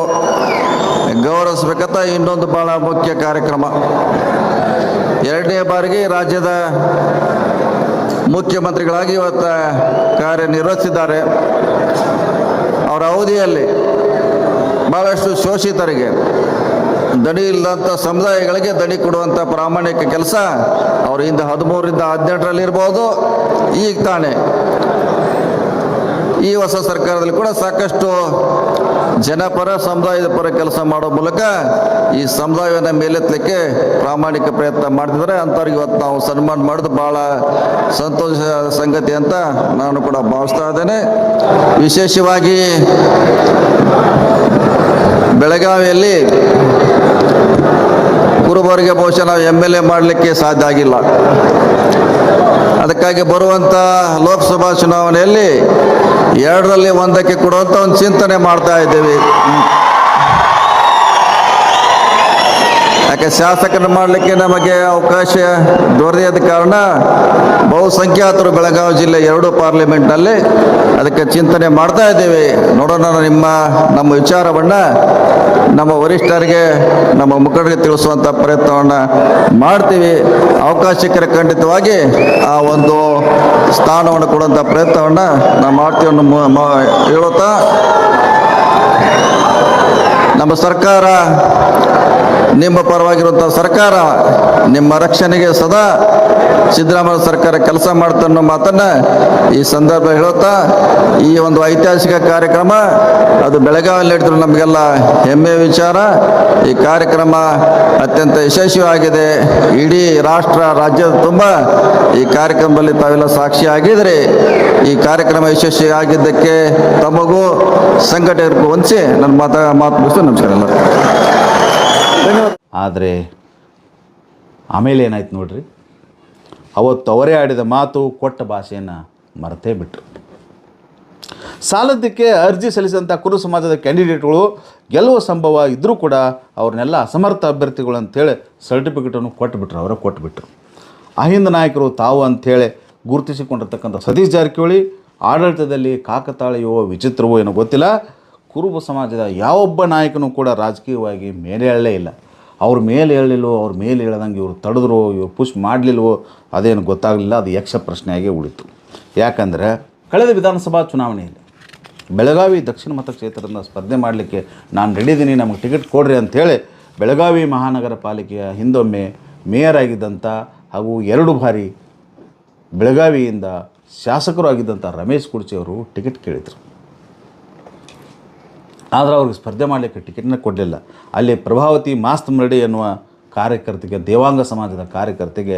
ಗೌರವಿಸ್ಬೇಕಂತ ಇನ್ನೊಂದು ಬಹಳ ಮುಖ್ಯ ಕಾರ್ಯಕ್ರಮ. ಎರಡನೇ ಬಾರಿಗೆ ರಾಜ್ಯದ ಮುಖ್ಯಮಂತ್ರಿಗಳಾಗಿ ಇವತ್ತು ಕಾರ್ಯನಿರ್ವಹಿಸಿದ್ದಾರೆ. ಅವರ ಅವಧಿಯಲ್ಲಿ ಭಾಳಷ್ಟು ಶೋಷಿತರಿಗೆ ದಣಿ ಇಲ್ಲದಂಥ ಸಮುದಾಯಗಳಿಗೆ ದಣಿ ಕೊಡುವಂಥ ಪ್ರಾಮಾಣಿಕ ಕೆಲಸ, ಅವರು ಹಿಂದೆ ಹದಿಮೂರರಿಂದ ಹದಿನೆಂಟರಲ್ಲಿ ಇರ್ಬೋದು ಈಗ ತಾನೇ. ಈ ಹೊಸ ಸರ್ಕಾರದಲ್ಲಿ ಕೂಡ ಸಾಕಷ್ಟು ಜನಪರ, ಸಮುದಾಯದ ಪರ ಕೆಲಸ ಮಾಡೋ ಮೂಲಕ ಈ ಸಮುದಾಯವನ್ನು ಮೇಲೆತ್ತಲಿಕ್ಕೆ ಪ್ರಾಮಾಣಿಕ ಪ್ರಯತ್ನ ಮಾಡ್ತಿದ್ದಾರೆ. ಅಂಥವ್ರಿಗೆ ಇವತ್ತು ನಾವು ಸನ್ಮಾನ ಮಾಡೋದು ಭಾಳ ಸಂತೋಷ ಸಂಗತಿ ಅಂತ ನಾನು ಕೂಡ ಭಾವಿಸ್ತಾ ಇದ್ದೇನೆ. ವಿಶೇಷವಾಗಿ ಬೆಳಗಾವಿಯಲ್ಲಿ ಕುರುಬರಿಗೆ ಬಹುಶಃ ನಾವು ಎಂ ಎಲ್ ಎ ಮಾಡಲಿಕ್ಕೆ ಸಾಧ್ಯ ಆಗಿಲ್ಲ. ಅದಕ್ಕಾಗಿ ಬರುವಂಥ ಲೋಕಸಭಾ ಚುನಾವಣೆಯಲ್ಲಿ ಎರಡರಲ್ಲಿ ಒಂದಕ್ಕೆ ಕೊಡುವಂಥ ಒಂದು ಚಿಂತನೆ ಮಾಡ್ತಾ ಇದ್ದೀವಿ. ಯಾಕೆ ಶಾಸಕರು ಮಾಡಲಿಕ್ಕೆ ನಮಗೆ ಅವಕಾಶ ದೊರೆಯದ ಕಾರಣ ಬಹುಸಂಖ್ಯಾತರು ಬೆಳಗಾವಿ ಜಿಲ್ಲೆ ಎರಡು ಪಾರ್ಲಿಮೆಂಟ್ನಲ್ಲಿ ಅದಕ್ಕೆ ಚಿಂತನೆ ಮಾಡ್ತಾ ಇದ್ದೀವಿ. ನೋಡೋಣ ನಿಮ್ಮ, ನಮ್ಮ ವಿಚಾರವನ್ನು ನಮ್ಮ ವರಿಷ್ಠರಿಗೆ, ನಮ್ಮ ಮುಖಂಡರಿಗೆ ತಿಳಿಸುವಂಥ ಪ್ರಯತ್ನವನ್ನು ಮಾಡ್ತೀವಿ. ಅವಕಾಶಕ್ಕೆ ಖಂಡಿತವಾಗಿ ಆ ಒಂದು ಸ್ಥಾನವನ್ನು ಕೊಡುವಂಥ ಪ್ರಯತ್ನವನ್ನು ನಾವು ಮಾಡ್ತೀವಿ ಹೇಳುತ್ತಾ, ನಮ್ಮ ಸರ್ಕಾರ ನಿಮ್ಮ ಪರವಾಗಿರುವಂಥ ಸರ್ಕಾರ ನಿಮ್ಮ ರಕ್ಷಣೆಗೆ ಸದಾ ಸಿದ್ದರಾಮಯ್ಯ ಸರ್ಕಾರ ಕೆಲಸ ಮಾಡ್ತಾ ಅನ್ನೋ ಮಾತನ್ನು ಈ ಸಂದರ್ಭ ಹೇಳುತ್ತಾ, ಈ ಒಂದು ಐತಿಹಾಸಿಕ ಕಾರ್ಯಕ್ರಮ, ಅದು ಬೆಳಗಾವಿಯಲ್ಲಿ ನಡೆದ್ರು ನಮಗೆಲ್ಲ ಹೆಮ್ಮೆಯ ವಿಚಾರ. ಈ ಕಾರ್ಯಕ್ರಮ ಅತ್ಯಂತ ಯಶಸ್ವಿಯಾಗಿದೆ. ಇಡೀ ರಾಷ್ಟ್ರ, ರಾಜ್ಯದ ತುಂಬ ಈ ಕಾರ್ಯಕ್ರಮದಲ್ಲಿ ತಾವೆಲ್ಲ ಸಾಕ್ಷಿಯಾಗಿದ್ರಿ. ಈ ಕಾರ್ಯಕ್ರಮ ಯಶಸ್ವಿ ಆಗಿದ್ದಕ್ಕೆ ತಮಗೂ ಸಂಘಟಕರಿಗೂ ಹೊಂದಿಸಿ ನನ್ನ ಮಾತಾ ಮಾತು ಮುಗಿಸ್ತು ನಮಸ್ಕಾರ ಆದರೆ ಆಮೇಲೆ ಏನಾಯ್ತು ನೋಡ್ರಿ? ಅವತ್ತು ಅವರೇ ಆಡಿದ ಮಾತು ಕೊಟ್ಟ ಭಾಷೆಯನ್ನು ಮರೆತೇ ಬಿಟ್ಟರು ಸಾಲದಕ್ಕೆ ಅರ್ಜಿ ಸಲ್ಲಿಸಿದಂಥ ಕುರು ಸಮಾಜದ ಕ್ಯಾಂಡಿಡೇಟ್ಗಳು ಗೆಲ್ಲುವ ಸಂಭವ ಇದ್ದರೂ ಕೂಡ ಅವ್ರನ್ನೆಲ್ಲ ಅಸಮರ್ಥ ಅಭ್ಯರ್ಥಿಗಳು ಅಂತೇಳಿ ಸರ್ಟಿಫಿಕೇಟನ್ನು ಕೊಟ್ಟುಬಿಟ್ರು ಅವರೇ ಕೊಟ್ಟುಬಿಟ್ರು ಅಹಿಂದ ನಾಯಕರು ತಾವು ಅಂಥೇಳಿ ಗುರುತಿಸಿಕೊಂಡಿರ್ತಕ್ಕಂಥ ಸತೀಶ್ ಜಾರಕಿಹೊಳಿ ಆಡಳಿತದಲ್ಲಿ ಕಾಕತಾಳೀಯವೋ ವಿಚಿತ್ರವೋ ಏನೋ ಗೊತ್ತಿಲ್ಲ. ಕುರುಬ ಸಮಾಜದ ಯಾವೊಬ್ಬ ನಾಯಕನೂ ಕೂಡ ರಾಜಕೀಯವಾಗಿ ಮೇಲೆ ಏಳಲೇ ಇಲ್ಲ. ಅವ್ರ ಮೇಲೆ ಹೇಳಲಿಲ್ವೋ, ಅವ್ರ ಮೇಲೆ ಹೇಳ್ದಂಗೆ ಇವರು ತಡೆದ್ರು, ಇವ್ರು ಪುಷ್ ಮಾಡಲಿಲ್ವೋ, ಅದೇನು ಗೊತ್ತಾಗಲಿಲ್ಲ. ಅದು ಯಕ್ಷ ಪ್ರಶ್ನೆಯಾಗಿ ಉಳಿತು. ಯಾಕಂದರೆ ಕಳೆದ ವಿಧಾನಸಭಾ ಚುನಾವಣೆಯಲ್ಲಿ ಬೆಳಗಾವಿ ದಕ್ಷಿಣ ಮತಕ್ಷೇತ್ರದಿಂದ ಸ್ಪರ್ಧೆ ಮಾಡಲಿಕ್ಕೆ ನಾನು ರೆಡಿದ್ದೀನಿ ನಮಗೆ ಟಿಕೆಟ್ ಕೊಡ್ರಿ ಅಂಥೇಳಿ ಬೆಳಗಾವಿ ಮಹಾನಗರ ಪಾಲಿಕೆಯ ಹಿಂದೊಮ್ಮೆ ಮೇಯರ್ ಆಗಿದ್ದಂಥ ಹಾಗೂ ಎರಡು ಬಾರಿ ಬೆಳಗಾವಿಯಿಂದ ಶಾಸಕರು ಆಗಿದ್ದಂಥ ರಮೇಶ್ ಕುರ್ಚಿಯವರು ಟಿಕೆಟ್ ಕೇಳಿದರು. ಆದರೆ ಅವ್ರಿಗೆ ಸ್ಪರ್ಧೆ ಮಾಡಲಿಕ್ಕೆ ಟಿಕೆಟ್ನ ಕೊಡಲಿಲ್ಲ. ಅಲ್ಲಿ ಪ್ರಭಾವತಿ ಮಾಸ್ತ್ ಮರಡಿ ಎನ್ನುವ ಕಾರ್ಯಕರ್ತಿಗೆ, ದೇವಾಂಗ ಸಮಾಜದ ಕಾರ್ಯಕರ್ತೆಗೆ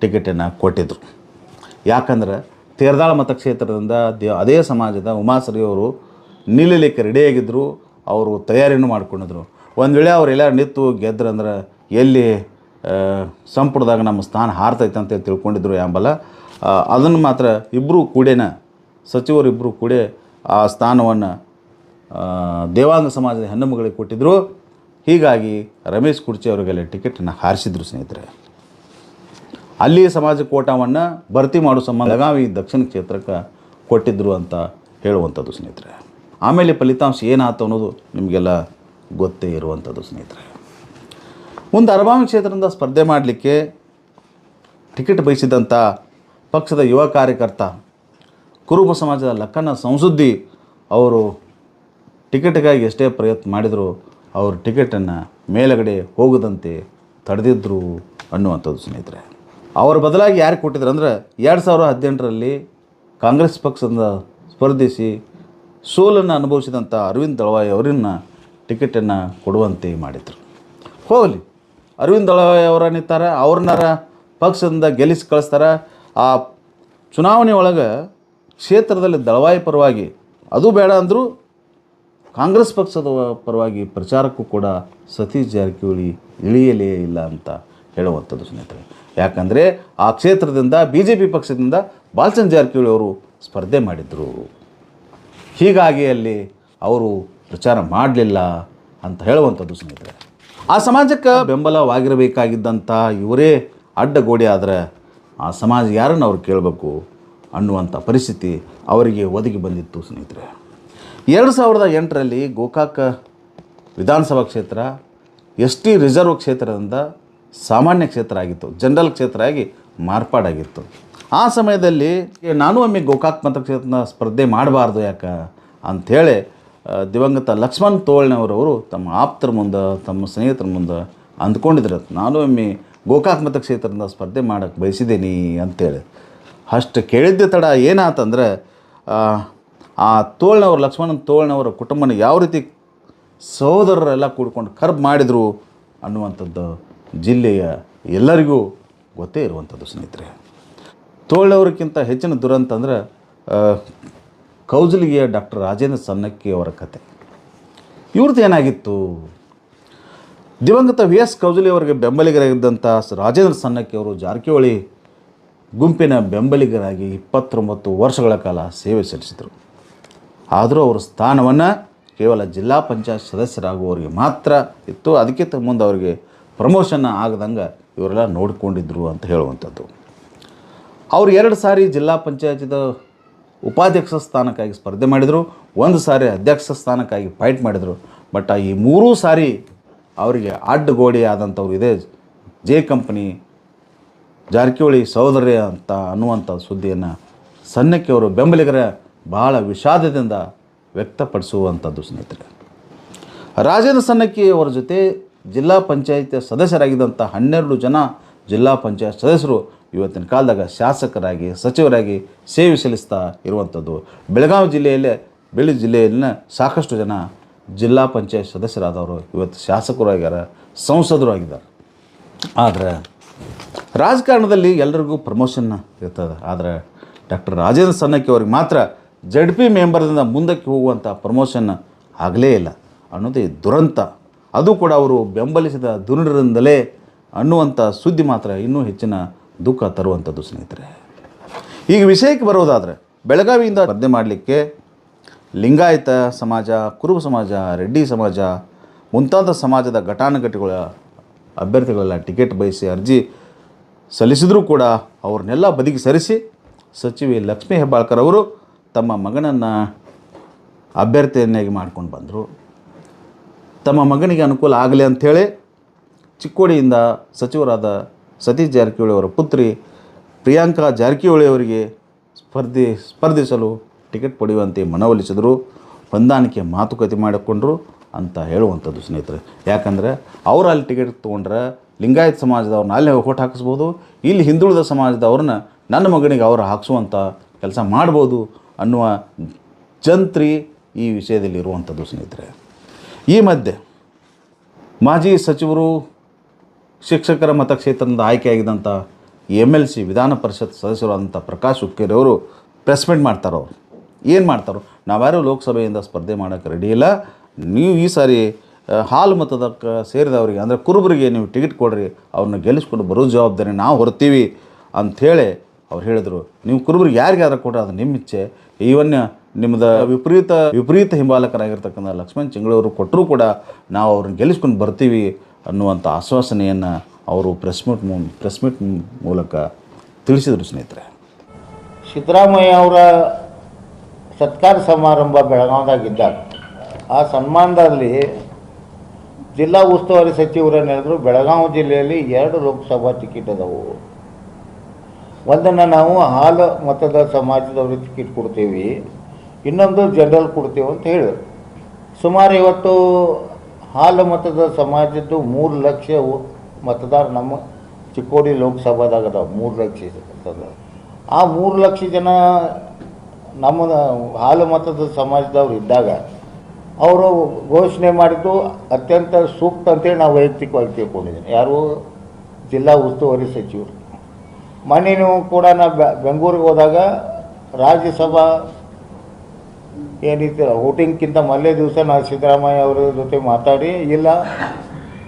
ಟಿಕೆಟನ್ನು ಕೊಟ್ಟಿದ್ದರು ಯಾಕಂದ್ರೆ ತೇರದಾಳ ಮತಕ್ಷೇತ್ರದಿಂದ ದೇ, ಅದೇ ಸಮಾಜದ ಉಮಾಶ್ರೀ ಅವರು ನಿಲ್ಲಲಿಕ್ಕೆ ರೆಡಿಯಾಗಿದ್ದರು ಅವರು ತಯಾರಿನೂ ಮಾಡ್ಕೊಂಡಿದ್ರು. ಒಂದು ವೇಳೆ ಅವ್ರು ಎಲ್ಲ ನಿಂತು ಗೆದ್ರಂದ್ರೆ ಎಲ್ಲಿ ಸಂಪುಟದಾಗ ನಮ್ಮ ಸ್ಥಾನ ಹಾರ್ತೈತೆ ಅಂತೇಳಿ ತಿಳ್ಕೊಂಡಿದ್ರು ಎಂಬಲ್ಲ ಅದನ್ನು ಮಾತ್ರ ಇಬ್ಬರೂ ಕೂಡೇನ ಸಚಿವರಿಬ್ಬರು ಕೂಡೇ ಆ ಸ್ಥಾನವನ್ನು ದೇವಾಂಗ ಸಮಾಜದ ಹೆಣ್ಣುಮಗಳಿಗೆ ಕೊಟ್ಟಿದ್ದರು ಹೀಗಾಗಿ ರಮೇಶ್ ಕುರ್ಚಿ ಅವರಿಗೆಲ್ಲ ಟಿಕೆಟನ್ನು ಹಾರಿಸಿದ್ರು ಸ್ನೇಹಿತರೆ. ಅಲ್ಲಿ ಸಮಾಜ ಕೋಟಾವನ್ನು ಭರ್ತಿ ಮಾಡೋ ಸಂಬಂಧ ಬೆಳಗಾವಿ ದಕ್ಷಿಣ ಕ್ಷೇತ್ರಕ್ಕೆ ಕೊಟ್ಟಿದ್ದರು ಅಂತ ಹೇಳುವಂಥದ್ದು ಸ್ನೇಹಿತರೆ. ಆಮೇಲೆ ಫಲಿತಾಂಶ ಏನಾಯ್ತು ಅನ್ನೋದು ನಿಮಗೆಲ್ಲ ಗೊತ್ತೇ ಇರುವಂಥದ್ದು ಸ್ನೇಹಿತರೆ. ಒಂದು ಅರಬಾವಿ ಕ್ಷೇತ್ರದಿಂದ ಸ್ಪರ್ಧೆ ಮಾಡಲಿಕ್ಕೆ ಟಿಕೆಟ್ ಬಯಸಿದಂಥ ಪಕ್ಷದ ಯುವ ಕಾರ್ಯಕರ್ತ ಕುರುಬ ಸಮಾಜದ ಲಕ್ಕನ ಸಂಸುದ್ದಿ ಅವರು ಟಿಕೆಟ್ಗಾಗಿ ಎಷ್ಟೇ ಪ್ರಯತ್ನ ಮಾಡಿದರೂ ಅವ್ರ ಟಿಕೆಟನ್ನು ಮೇಲಗಡೆ ಹೋಗದಂತೆ ತಡೆದಿದ್ದರು ಅನ್ನುವಂಥದ್ದು ಸ್ನೇಹಿತರೆ. ಅವರ ಬದಲಾಗಿ ಯಾರು ಕೊಟ್ಟಿದ್ರು ಅಂದರೆ ಎರಡು ಸಾವಿರ ಹದಿನೆಂಟರಲ್ಲಿ ಕಾಂಗ್ರೆಸ್ ಪಕ್ಷದಿಂದ ಸ್ಪರ್ಧಿಸಿ ಸೋಲನ್ನು ಅನುಭವಿಸಿದಂಥ ಅರವಿಂದ್ ದಳವಾಯಿ ಅವರನ್ನು ಟಿಕೆಟನ್ನು ಕೊಡುವಂತೆ ಮಾಡಿದರು. ಹೋಗಲಿ, ಅರವಿಂದ್ ದಳವಾಯಿ ಅವರ ನಿಂತಾರ ಅವ್ರನ್ನಾರ ಪಕ್ಷದಿಂದ ಗೆಲ್ಲಿಸಿ ಕಳಿಸ್ತಾರೆ. ಆ ಚುನಾವಣೆ ಒಳಗೆ ಕ್ಷೇತ್ರದಲ್ಲಿ ದಳವಾಯಿ ಪರವಾಗಿ ಅದು ಬೇಡ ಅಂದರೂ ಕಾಂಗ್ರೆಸ್ ಪಕ್ಷದ ಪರವಾಗಿ ಪ್ರಚಾರಕ್ಕೂ ಕೂಡ ಸತೀಶ್ ಜಾರಕಿಹೊಳಿ ಇಳಿಯಲೇ ಇಲ್ಲ ಅಂತ ಹೇಳುವಂಥದ್ದು ಸ್ನೇಹಿತರೆ. ಯಾಕಂದರೆ ಆ ಕ್ಷೇತ್ರದಿಂದ ಬಿ ಜೆ ಪಿ ಪಕ್ಷದಿಂದ ಬಾಲಚಂದ್ರ ಜಾರಕಿಹೊಳಿ ಅವರು ಸ್ಪರ್ಧೆ ಮಾಡಿದರು. ಹೀಗಾಗಿ ಅಲ್ಲಿ ಅವರು ಪ್ರಚಾರ ಮಾಡಲಿಲ್ಲ ಅಂತ ಹೇಳುವಂಥದ್ದು ಸ್ನೇಹಿತರೆ. ಆ ಸಮಾಜಕ್ಕೆ ಬೆಂಬಲವಾಗಿರಬೇಕಾಗಿದ್ದಂಥ ಇವರೇ ಅಡ್ಡಗೋಡೆ ಆದರೆ ಆ ಸಮಾಜ ಯಾರನ್ನು ಅವ್ರು ಕೇಳಬೇಕು ಅನ್ನುವಂಥ ಪರಿಸ್ಥಿತಿ ಅವರಿಗೆ ಒದಗಿ ಬಂದಿತ್ತು ಸ್ನೇಹಿತರೆ. ಎರಡು ಸಾವಿರದ ಎಂಟರಲ್ಲಿ ಗೋಕಾಕ ವಿಧಾನಸಭಾ ಕ್ಷೇತ್ರ ಎಸ್ ಟಿ ರಿಸರ್ವ್ ಕ್ಷೇತ್ರದಿಂದ ಸಾಮಾನ್ಯ ಕ್ಷೇತ್ರ ಆಗಿತ್ತು, ಜನರಲ್ ಕ್ಷೇತ್ರ ಆಗಿ ಮಾರ್ಪಾಡಾಗಿತ್ತು. ಆ ಸಮಯದಲ್ಲಿ ನಾನು ಒಮ್ಮೆ ಗೋಕಾಕ್ ಮತಕ್ಷೇತ್ರನ ಸ್ಪರ್ಧೆ ಮಾಡಬಾರ್ದು ಯಾಕೆ ಅಂಥೇಳಿ ದಿವಂಗತ ಲಕ್ಷ್ಮಣ್ ತೋಳ್ನವರವರು ತಮ್ಮ ಆಪ್ತರ ಮುಂದೆ, ತಮ್ಮ ಸ್ನೇಹಿತರ ಮುಂದೆ ಅಂದ್ಕೊಂಡಿದ್ರು. ನಾನು ಒಮ್ಮೆ ಗೋಕಾಕ್ ಮತಕ್ಷೇತ್ರದಿಂದ ಸ್ಪರ್ಧೆ ಮಾಡೋಕ್ಕೆ ಬಯಸಿದ್ದೀನಿ ಅಂತೇಳಿ ಅಷ್ಟು ಕೇಳಿದ್ದೆ ತಡ ಏನಾತಂದ್ರೆ ಆ, ತೋಳ್ನವರು ಲಕ್ಷ್ಮಣನ ತೋಳ್ನವರ ಕುಟುಂಬನ ಯಾವ ರೀತಿ ಸಹೋದರರೆಲ್ಲ ಕೂಡ್ಕೊಂಡು ಕರ್ಬ್ ಮಾಡಿದರು ಅನ್ನುವಂಥದ್ದು ಜಿಲ್ಲೆಯ ಎಲ್ಲರಿಗೂ ಗೊತ್ತೇ ಇರುವಂಥದ್ದು ಸ್ನೇಹಿತರೆ. ತೋಳವ್ರಿಗಿಂತ ಹೆಚ್ಚಿನ ದುರಂತ ಅಂದರೆ ಕೌಜಲಿಗೆಯ ಡಾಕ್ಟರ್ ರಾಜೇಂದ್ರ ಸನ್ನಕ್ಕಿ ಅವರ ಕತೆ. ಇವ್ರದ್ದು ಏನಾಗಿತ್ತು? ದಿವಂಗತ ವಿ ಎಸ್ ಕೌಜಲಿ ಅವರಿಗೆ ಬೆಂಬಲಿಗರಾಗಿದ್ದಂಥ ರಾಜೇಂದ್ರ ಸನ್ನಕ್ಕಿ ಅವರು ಜಾರಕಿಹೊಳಿ ಗುಂಪಿನ ಬೆಂಬಲಿಗರಾಗಿ ಇಪ್ಪತ್ತೊಂಬತ್ತು ವರ್ಷಗಳ ಕಾಲ ಸೇವೆ ಸಲ್ಲಿಸಿದರು. ಆದರೂ ಅವರ ಸ್ಥಾನವನ್ನು ಕೇವಲ ಜಿಲ್ಲಾ ಪಂಚಾಯತ್ ಸದಸ್ಯರಾಗುವವರಿಗೆ ಮಾತ್ರ ಇತ್ತು. ಅದಕ್ಕಿಂತ ಮುಂದೆ ಅವರಿಗೆ ಪ್ರಮೋಷನ್ ಆಗದಂಗೆ ಇವರೆಲ್ಲ ನೋಡಿಕೊಂಡಿದ್ರು ಅಂತ ಹೇಳುವಂಥದ್ದು. ಅವರು ಎರಡು ಸಾರಿ ಜಿಲ್ಲಾ ಪಂಚಾಯತಿದ ಉಪಾಧ್ಯಕ್ಷ ಸ್ಥಾನಕ್ಕಾಗಿ ಸ್ಪರ್ಧೆ ಮಾಡಿದರು, ಒಂದು ಸಾರಿ ಅಧ್ಯಕ್ಷ ಸ್ಥಾನಕ್ಕಾಗಿ ಫೈಟ್ ಮಾಡಿದರು. ಬಟ್ ಈ ಮೂರೂ ಸಾರಿ ಅವರಿಗೆ ಅಡ್ಡಗೋಡೆ ಆದಂಥವ್ರು ಇದೆ. ಜೆ ಕಂಪನಿ, ಜಾರಕಿಹೊಳಿ ಸಹೋದರಿ ಅಂತ ಅನ್ನುವಂಥ ಸುದ್ದಿಯನ್ನು ಸನ್ನಕ್ಕೆ ಅವರು ಬೆಂಬಲಿಗರ ಬಹಳ ವಿಷಾದದಿಂದ ವ್ಯಕ್ತಪಡಿಸುವಂಥದ್ದು, ಸ್ನೇಹಿತರೆ. ರಾಜೇಂದ್ರ ಸನ್ನಕ್ಕಿ ಅವರ ಜೊತೆ ಜಿಲ್ಲಾ ಪಂಚಾಯಿತಿಯ ಸದಸ್ಯರಾಗಿದ್ದಂಥ ಹನ್ನೆರಡು ಜನ ಜಿಲ್ಲಾ ಪಂಚಾಯತ್ ಸದಸ್ಯರು ಇವತ್ತಿನ ಕಾಲದಾಗ ಶಾಸಕರಾಗಿ, ಸಚಿವರಾಗಿ ಸೇವೆ ಸಲ್ಲಿಸ್ತಾ ಇರುವಂಥದ್ದು. ಬೆಳಗಾವಿ ಜಿಲ್ಲೆಯಲ್ಲೇ ಬೆಳ್ಳಿ ಜಿಲ್ಲೆಯಲ್ಲಿನ ಸಾಕಷ್ಟು ಜನ ಜಿಲ್ಲಾ ಪಂಚಾಯತ್ ಸದಸ್ಯರಾದವರು ಇವತ್ತು ಶಾಸಕರು ಆಗ್ಯಾರ, ಸಂಸದರು ಆಗಿದ್ದಾರೆ. ಆದರೆ ರಾಜಕಾರಣದಲ್ಲಿ ಎಲ್ಲರಿಗೂ ಪ್ರಮೋಷನ್ ಇರ್ತದೆ. ಆದರೆ ಡಾಕ್ಟರ್ ರಾಜೇಂದ್ರ ಸನ್ನಕ್ಕಿ ಅವ್ರಿಗೆ ಮಾತ್ರ ಜಡ್ ಪಿ ಮುಂದಕ್ಕೆ ಹೋಗುವಂಥ ಪ್ರಮೋಷನ್ ಆಗಲೇ ಇಲ್ಲ. ಅನ್ನೋದೇ ದುರಂತ. ಅದು ಕೂಡ ಅವರು ಬೆಂಬಲಿಸಿದ ದುರುಡರಿಂದಲೇ ಅನ್ನುವಂಥ ಸುದ್ದಿ ಮಾತ್ರ ಇನ್ನೂ ಹೆಚ್ಚಿನ ದುಃಖ ತರುವಂಥದ್ದು ಸ್ನೇಹಿತರೆ. ಈಗ ವಿಷಯಕ್ಕೆ ಬರೋದಾದರೆ, ಬೆಳಗಾವಿಯಿಂದ ಸ್ಪರ್ಧೆ ಮಾಡಲಿಕ್ಕೆ ಲಿಂಗಾಯತ ಸಮಾಜ, ಕುರುಬ ಸಮಾಜ, ರೆಡ್ಡಿ ಸಮಾಜ, ಮುಂತಾದ ಸಮಾಜದ ಘಟಾನುಘಟಿಗಳ ಅಭ್ಯರ್ಥಿಗಳೆಲ್ಲ ಟಿಕೆಟ್ ಬಯಸಿ ಅರ್ಜಿ ಸಲ್ಲಿಸಿದರೂ ಕೂಡ ಅವ್ರನ್ನೆಲ್ಲ ಬದಿಗೆ ಸರಿಸಿ ಸಚಿವೆ ಲಕ್ಷ್ಮೀ ಹೆಬ್ಬಾಳ್ಕರ್ ಅವರು ತಮ್ಮ ಮಗನನ್ನು ಅಭ್ಯರ್ಥಿಯನ್ನಾಗಿ ಮಾಡ್ಕೊಂಡು ಬಂದರು. ತಮ್ಮ ಮಗನಿಗೆ ಅನುಕೂಲ ಆಗಲಿ ಅಂಥೇಳಿ ಚಿಕ್ಕೋಡಿಯಿಂದ ಸಚಿವರಾದ ಸತೀಶ್ ಜಾರಕಿಹೊಳಿ ಅವರ ಪುತ್ರಿ ಪ್ರಿಯಾಂಕಾ ಜಾರಕಿಹೊಳಿ ಅವರಿಗೆ ಸ್ಪರ್ಧಿ, ಸ್ಪರ್ಧಿಸಲು ಟಿಕೆಟ್ ಪಡೆಯುವಂತೆ ಮನವೊಲಿಸಿದರು. ಹೊಂದಾಣಿಕೆ ಮಾತುಕತೆ ಮಾಡಿಕೊಂಡ್ರು ಅಂತ ಹೇಳುವಂಥದ್ದು ಸ್ನೇಹಿತರೆ. ಯಾಕಂದರೆ ಅವರು ಅಲ್ಲಿ ಟಿಕೆಟ್ ತೊಗೊಂಡ್ರೆ ಲಿಂಗಾಯತ್ ಸಮಾಜದವ್ರನ್ನ ಅಲ್ಲಿ ಓಟ್ ಹಾಕಿಸ್ಬೋದು, ಇಲ್ಲಿ ಹಿಂದುಳಿದ ಸಮಾಜದವ್ರನ್ನ ನನ್ನ ಮಗನಿಗೆ ಅವರು ಹಾಕಿಸುವಂಥ ಕೆಲಸ ಮಾಡ್ಬೋದು ಅನ್ನುವ ಜಂತ್ರಿ ಈ ವಿಷಯದಲ್ಲಿ ಇರುವಂಥದ್ದು ಸ್ನೇಹಿತರೆ. ಈ ಮಧ್ಯೆ ಮಾಜಿ ಸಚಿವರು ಶಿಕ್ಷಕರ ಮತಕ್ಷೇತ್ರದಿಂದ ಆಯ್ಕೆಯಾಗಿದ್ದಂಥ M L C Vidhana Parishat ಸದಸ್ಯರಾದಂಥ Prakash ಹುಕ್ಕೇರಿಯವರು ಪ್ರೆಸ್ ಮೀಟ್ ಮಾಡ್ತಾರೋ? ಅವರು ಏನು ಮಾಡ್ತಾರೋ? ನಾವ್ಯಾರು ಲೋಕಸಭೆಯಿಂದ ಸ್ಪರ್ಧೆ ಮಾಡೋಕ್ಕೆ ರೆಡಿ ಇಲ್ಲ. ನೀವು ಈ ಸಾರಿ ಹಾಲು ಮತದಕ್ಕೆ ಸೇರಿದವರಿಗೆ, ಅಂದರೆ ಕುರುಬರಿಗೆ ನೀವು ಟಿಕೆಟ್ ಕೊಡ್ರಿ, ಅವ್ರನ್ನ ಗೆಲ್ಲಿಸ್ಕೊಂಡು ಬರೋ ಜವಾಬ್ದಾರಿ ನಾವು ಹೊರ್ತೀವಿ ಅಂಥೇಳಿ ಅವ್ರು ಹೇಳಿದರು, ನೀವು ಕುರುಬರಿಗೆ ಯಾರಿಗಾದ್ರೂ ಕೊಟ್ಟರೆ ಅದು ನಿಮ್ಮ ಇಚ್ಛೆ. ಈವನ್ಯ ನಿಮ್ಮದ ವಿಪರೀತ ವಿಪರೀತ ಹಿಂಬಾಲಕರಾಗಿರ್ತಕ್ಕಂಥ ಲಕ್ಷ್ಮಣ್ ಚಿಂಗಳವರು ಕೊಟ್ಟರೂ ಕೂಡ ನಾವು ಅವ್ರನ್ನ ಗೆಲ್ಲಿಸ್ಕೊಂಡು ಬರ್ತೀವಿ ಅನ್ನುವಂಥ ಆಶ್ವಾಸನೆಯನ್ನು ಅವರು ಪ್ರೆಸ್ ಮೀಟ್ ಪ್ರೆಸ್ ಮೀಟ್ ಮೂಲಕ ತಿಳಿಸಿದರು ಸ್ನೇಹಿತರೆ. ಸಿದ್ದರಾಮಯ್ಯ ಅವರ ಸತ್ಕಾರ ಸಮಾರಂಭ ಬೆಳಗಾವದಾಗಿದ್ದಾಗ, ಆ ಸನ್ಮಾನದಲ್ಲಿ ಜಿಲ್ಲಾ ಉಸ್ತುವಾರಿ ಸಚಿವರು ಹೇಳಿದ್ರು ಬೆಳಗಾವಿ ಜಿಲ್ಲೆಯಲ್ಲಿ ಎರಡು ಲೋಕಸಭಾ ಟಿಕೆಟ್ ಅದಾವು ಒಂದನ್ನು ನಾವು ಹಾಲು ಮತದ ಸಮಾಜದವ್ರಿಗೆ ಟಿಕೆಟ್ ಕೊಡ್ತೀವಿ ಇನ್ನೊಂದು ಜನರಲ್ ಕೊಡ್ತೀವಿ ಅಂತ ಹೇಳಿದ್ರು. ಸುಮಾರು ಇವತ್ತು ಹಾಲು ಮತದ ಸಮಾಜದ್ದು ಮೂರು ಲಕ್ಷ ಮತದಾರ ನಮ್ಮ ಚಿಕ್ಕೋಡಿ ಲೋಕಸಭಾದಾಗ ಮೂರು ಲಕ್ಷ ಆ ಮೂರು ಲಕ್ಷ ಜನ ನಮ್ಮ ಹಾಲು ಮತದ ಸಮಾಜದವ್ರು ಇದ್ದಾಗ ಅವರು ಘೋಷಣೆ ಮಾಡಿದ್ದು ಅತ್ಯಂತ ಸೂಕ್ತ ಅಂತೇಳಿ ನಾವು ವೈಯಕ್ತಿಕವಾಗಿ ತಿಳ್ಕೊಂಡಿದ್ದೀನಿ ಯಾರು ಜಿಲ್ಲಾ ಉಸ್ತುವಾರಿ ಸಚಿವರು. ಮೊನ್ನೆನೂ ಕೂಡ ನಾ ಬೆಂಗಳೂರಿಗೆ ಹೋದಾಗ ರಾಜ್ಯಸಭಾ ಏನಿತ್ತು ವೋಟಿಂಗ್ಗಿಂತ ಮೊದಲೇ ದಿವಸ ನಾನು ಸಿದ್ದರಾಮಯ್ಯ ಅವರ ಜೊತೆ ಮಾತಾಡಿ, ಇಲ್ಲ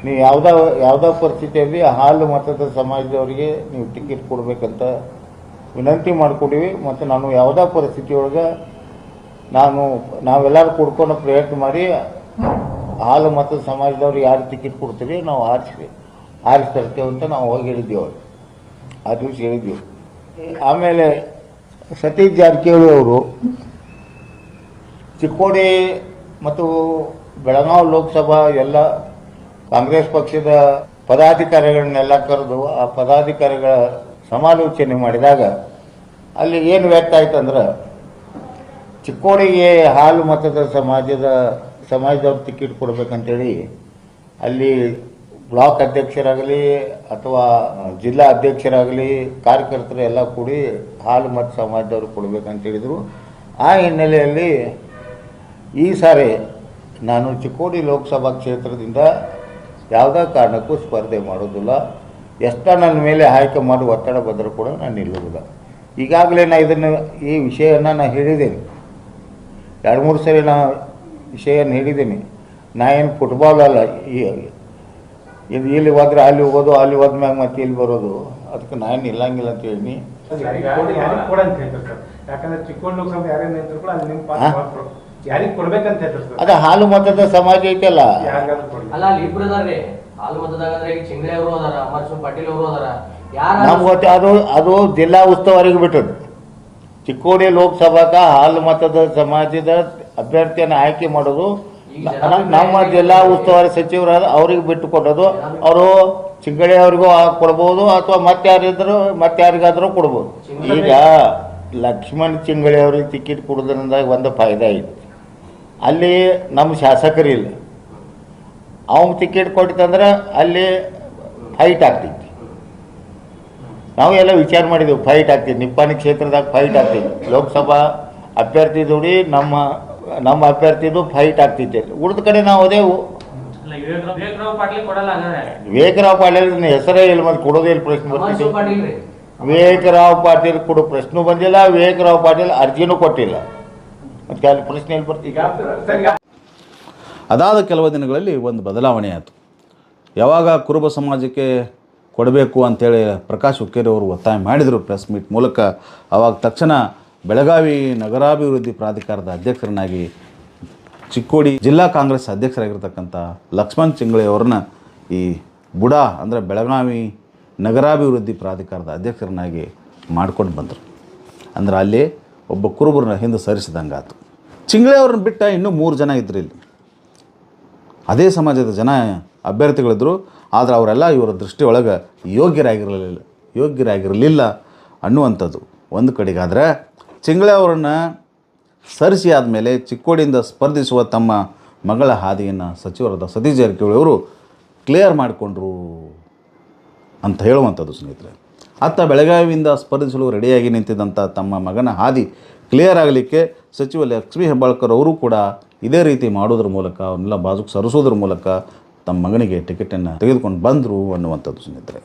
ನೀವು ಯಾವುದೋ ಯಾವುದೋ ಪರಿಸ್ಥಿತಿಯಲ್ಲಿ ಹಾಲು ಮತದ ಸಮಾಜದವರಿಗೆ ನೀವು ಟಿಕೆಟ್ ಕೊಡಬೇಕಂತ ವಿನಂತಿ ಮಾಡಿಕೊಡಿವಿ. ಮತ್ತು ನಾನು ಯಾವುದೋ ಪರಿಸ್ಥಿತಿಯೊಳಗೆ ನಾನು, ನಾವೆಲ್ಲರೂ ಕೊಡ್ಕೊಂಡು ಪ್ರಯತ್ನ ಮಾಡಿ ಹಾಲು ಮತದ ಸಮಾಜದವ್ರಿಗೆ ಯಾರು ಟಿಕೆಟ್ ಕೊಡ್ತೀವಿ ನಾವು ಆರಿಸಿ ಆರಿಸ್ತಿರ್ತೇವೆ ಅಂತ ನಾವು ಹೋಗಿ ಹೇಳಿದ್ದೇವೆ ಆ ದಿವಸ ಹೇಳಿದ್ದೀವಿ ಆಮೇಲೆ ಸತೀಶ್ ಜಾರಕಿಹೊಳಿ ಅವರು ಚಿಕ್ಕೋಡಿ ಮತ್ತು ಬೆಳಗಾವ್ ಲೋಕಸಭಾ ಎಲ್ಲ ಕಾಂಗ್ರೆಸ್ ಪಕ್ಷದ ಪದಾಧಿಕಾರಿಗಳನ್ನೆಲ್ಲ ಕರೆದು ಆ ಪದಾಧಿಕಾರಿಗಳ ಸಮಾಲೋಚನೆ ಮಾಡಿದಾಗ ಅಲ್ಲಿ ಏನು ವ್ಯಕ್ತ ಆಯ್ತು ಅಂದ್ರೆ ಚಿಕ್ಕೋಡಿಗೆ ಹಾಲು ಮತದ ಸಮಾಜದ ಸಮಾಜದವ್ರು ಟಿಕೆಟ್ ಕೊಡ್ಬೇಕಂತೇಳಿ ಅಲ್ಲಿ ಬ್ಲಾಕ್ ಅಧ್ಯಕ್ಷರಾಗಲಿ ಅಥವಾ ಜಿಲ್ಲಾ ಅಧ್ಯಕ್ಷರಾಗಲಿ ಕಾರ್ಯಕರ್ತರು ಎಲ್ಲ ಕೂಡಿ ಹಾಲು ಮತ್ತು ಸಮಾಜದವರು ಕೊಡಬೇಕಂತ ಹೇಳಿದರು. ಆ ಹಿನ್ನೆಲೆಯಲ್ಲಿ ಈ ಸಾರಿ ನಾನು ಚಿಕ್ಕೋಡಿ ಲೋಕಸಭಾ ಕ್ಷೇತ್ರದಿಂದ ಯಾವುದೇ ಕಾರಣಕ್ಕೂ ಸ್ಪರ್ಧೆ ಮಾಡೋದಿಲ್ಲ. ಎಷ್ಟ ನನ್ನ ಮೇಲೆ ಆಯ್ಕೆ ಮಾಡಿ ಒತ್ತಡ ಬಂದರೂ ಕೂಡ ನಾನು ನಿಲ್ಲುವುದಿಲ್ಲ. ಈಗಾಗಲೇ ನಾನು ಇದನ್ನು ಈ ವಿಷಯವನ್ನು ನಾನು ಹೇಳಿದ್ದೇನೆ. ಎರಡು ಮೂರು ಸರಿ ನಾನು ವಿಷಯನ ಹೇಳಿದ್ದೀನಿ. ನಾ ಏನು ಫುಟ್ಬಾಲ್ ಅಲ್ಲ, ಈ ಇದು ಇಲ್ಲಿ ಹೋದ್ರೆ ಅಲ್ಲಿ ಹೋಗೋದು ಅಲ್ಲಿ ಹೋದ್ಮ್ಯಾಗ ಮತ್ತೆ ಇಲ್ಲಿ ಬರೋದು. ಅದಕ್ಕೆ ನಾನು ಇಲ್ಲಂಗಿಲ್ಲ ಅಂತ ಹೇಳಿ ಅದ ಕೊಡ ಅಂತ ಹೇಳ್ತಾರೆ ಸರ್. ಯಾಕಂದ್ರೆ ಚಿಕ್ಕೋಡಿ ಲೋಕಸಭೆ ಯಾರೇ ನಿಂತರು ಕೂಡ ಅಲ್ಲಿ ನಿಮ್ಮ ಪಾತ್ರ ಹಾ? ಯಾರಿಗೆ ಕೊಡ್ಬೇಕಂತ ಹೇಳ್ತಾರೆ ಸರ್. ಅದು ಹಾಲು ಮತದ ಸಮಾಜ ಐತಲ್ಲ? ನಮ್ಗೆ ಅದು ಅದು ಜಿಲ್ಲಾ ಉಸ್ತುವಾರಿಗೆ ಬಿಟ್ಟದ್ದು. ಚಿಕ್ಕೋಡಿ ಲೋಕಸಭಾಕ ಹಾಲು ಮತದ ಸಮಾಜದ ಅಭ್ಯರ್ಥಿಯನ್ನು ಆಯ್ಕೆ ಮಾಡೋದು ನಮ್ಮ ಜಿಲ್ಲಾ ಉಸ್ತುವಾರಿ ಸಚಿವರಾದ ಅವ್ರಿಗೆ ಬಿಟ್ಟು ಕೊಡೋದು ಅವರು ಚಿಂಗಡಿ ಅವ್ರಿಗೂ ಕೊಡ್ಬೋದು ಅಥವಾ ಮತ್ತೆ ಯಾರಿದ್ರು ಮತ್ತೆ ಯಾರಿಗಾದ್ರೂ ಕೊಡ್ಬೋದು ಈಗ ಲಕ್ಷ್ಮಣ್ ಚಿಂಗಳಿ ಅವ್ರಿಗೆ ಟಿಕೆಟ್ ಕೊಡೋದ್ರಿಂದ ಒಂದು ಫಾಯ್ದಾ ಐತಿ. ಅಲ್ಲಿ ನಮ್ಮ ಶಾಸಕರಿಲ್ಲ. ಅವ್ನು ಟಿಕೆಟ್ ಕೊಟ್ಟಿತ್ತಂದ್ರೆ ಅಲ್ಲಿ ಫೈಟ್ ಆಗ್ತೈತಿ ನಾವು ಎಲ್ಲ ವಿಚಾರ ಮಾಡಿದೆವು ಫೈಟ್ ಆಗ್ತಿತ್ತು. ನಿಪ್ಪಾಣಿ ಕ್ಷೇತ್ರದಾಗ ಫೈಟ್ ಆಗ್ತಿತ್ತು. ಲೋಕಸಭಾ ಅಭ್ಯರ್ಥಿ ಜೋಡಿ ನಮ್ಮ ನಮ್ಮ ಅಭ್ಯರ್ಥಿದು ಫೈಟ್ ಆಗ್ತಿದ್ದೆ. ಉಳಿದ ಕಡೆ ನಾವು ಅದೇವು ವಿವೇಕರಾವ್ ಪಾಟೀಲ್ ಹೆಸರೇ ಇಲ್ಲ ಮತ್ತೆ ಕೊಡೋದೇ ಇಲ್ಲ ಪ್ರಶ್ನೆ ಬರ್ತಿದ್ದೆ ವಿವೇಕರಾವ್ ಪಾಟೀಲ್ ಕೊಡೋ ಪ್ರಶ್ನೆ ಬಂದಿಲ್ಲ ವಿವೇಕರಾವ್ ಪಾಟೀಲ್ ಅರ್ಜಿನೂ ಕೊಟ್ಟಿಲ್ಲ. ಮತ್ತೆ ಅಲ್ಲಿ ಪ್ರಶ್ನೆ ಎಲ್ಲಿ ಬರ್ತೀಗ ಅದಾದ ಕೆಲವು ದಿನಗಳಲ್ಲಿ ಒಂದು ಬದಲಾವಣೆ ಆಯಿತು. ಯಾವಾಗ ಕುರುಬ ಸಮಾಜಕ್ಕೆ ಕೊಡಬೇಕು ಅಂತೇಳಿ ಪ್ರಕಾಶ್ ಹುಕ್ಕೇರಿ ಅವರು ಒತ್ತಾಯ ಮಾಡಿದರು ಪ್ರೆಸ್ ಮೀಟ್ ಮೂಲಕ ಆವಾಗ ತಕ್ಷಣ ಬೆಳಗಾವಿ ನಗರಾಭಿವೃದ್ಧಿ ಪ್ರಾಧಿಕಾರದ ಅಧ್ಯಕ್ಷರನ್ನಾಗಿ ಚಿಕ್ಕೋಡಿ ಜಿಲ್ಲಾ ಕಾಂಗ್ರೆಸ್ ಅಧ್ಯಕ್ಷರಾಗಿರ್ತಕ್ಕಂಥ ಲಕ್ಷ್ಮಣ್ ಚಿಂಗಳಿ ಅವ್ರನ್ನ ಈ ಬುಡಾ ಅಂದರೆ ಬೆಳಗಾವಿ ನಗರಾಭಿವೃದ್ಧಿ ಪ್ರಾಧಿಕಾರದ ಅಧ್ಯಕ್ಷರನ್ನಾಗಿ ಮಾಡ್ಕೊಂಡು ಬಂದರು. ಅಂದ್ರೆ ಅಲ್ಲಿ ಒಬ್ಬ ಕುರುಬರನ್ನ ಹಿಂದೆ ಸರಿಸಿದಂಗೆ ಆಯಿತು ಚಿಂಗ್ಳೆ ಅವ್ರನ್ನ ಬಿಟ್ಟ ಇನ್ನೂ ಮೂರು ಜನ ಇದ್ರು ಇಲ್ಲಿ. ಅದೇ ಸಮಾಜದ ಜನ ಅಭ್ಯರ್ಥಿಗಳಿದ್ದರು ಆದರೆ ಅವರೆಲ್ಲ ಇವರ ದೃಷ್ಟಿಯೊಳಗೆ ಯೋಗ್ಯರಾಗಿರಲಿಲ್ಲ ಯೋಗ್ಯರಾಗಿರಲಿಲ್ಲ ಅನ್ನುವಂಥದ್ದು. ಒಂದು ಕಡೆಗಾದರೆ ಚಿಂಗಳೆ ಅವರನ್ನು ಸರಿಸಿ ಆದಮೇಲೆ ಚಿಕ್ಕೋಡಿಯಿಂದ ಸ್ಪರ್ಧಿಸುವ ತಮ್ಮ ಮಗಳ ಹಾದಿಯನ್ನು ಸಚಿವರಾದ ಸತೀಶ್ ಜಾರಕಿಹೊಳಿ ಅವರು ಕ್ಲಿಯರ್ ಮಾಡಿಕೊಂಡ್ರು ಅಂತ ಹೇಳುವಂಥದ್ದು ಸ್ನೇಹಿತರೆ. ಅತ್ತ ಬೆಳಗಾವಿಯಿಂದ ಸ್ಪರ್ಧಿಸಲು ರೆಡಿಯಾಗಿ ನಿಂತಿದ್ದಂಥ ತಮ್ಮ ಮಗನ ಹಾದಿ ಕ್ಲಿಯರ್ ಆಗಲಿಕ್ಕೆ ಸಚಿವ ಲಕ್ಷ್ಮೀ ಹೆಬ್ಬಾಳ್ಕರ್ ಅವರು ಕೂಡ ಇದೇ ರೀತಿ ಮಾಡೋದ್ರ ಮೂಲಕ ಅವನ್ನೆಲ್ಲ ಬಾಜುಕ್ ಸರಿಸೋದ್ರ ಮೂಲಕ ತಮ್ಮ ಮಗನಿಗೆ ಟಿಕೆಟನ್ನು ತೆಗೆದುಕೊಂಡು ಬಂದರು ಅನ್ನುವಂಥದ್ದು ಸ್ನೇಹಿತರೆ.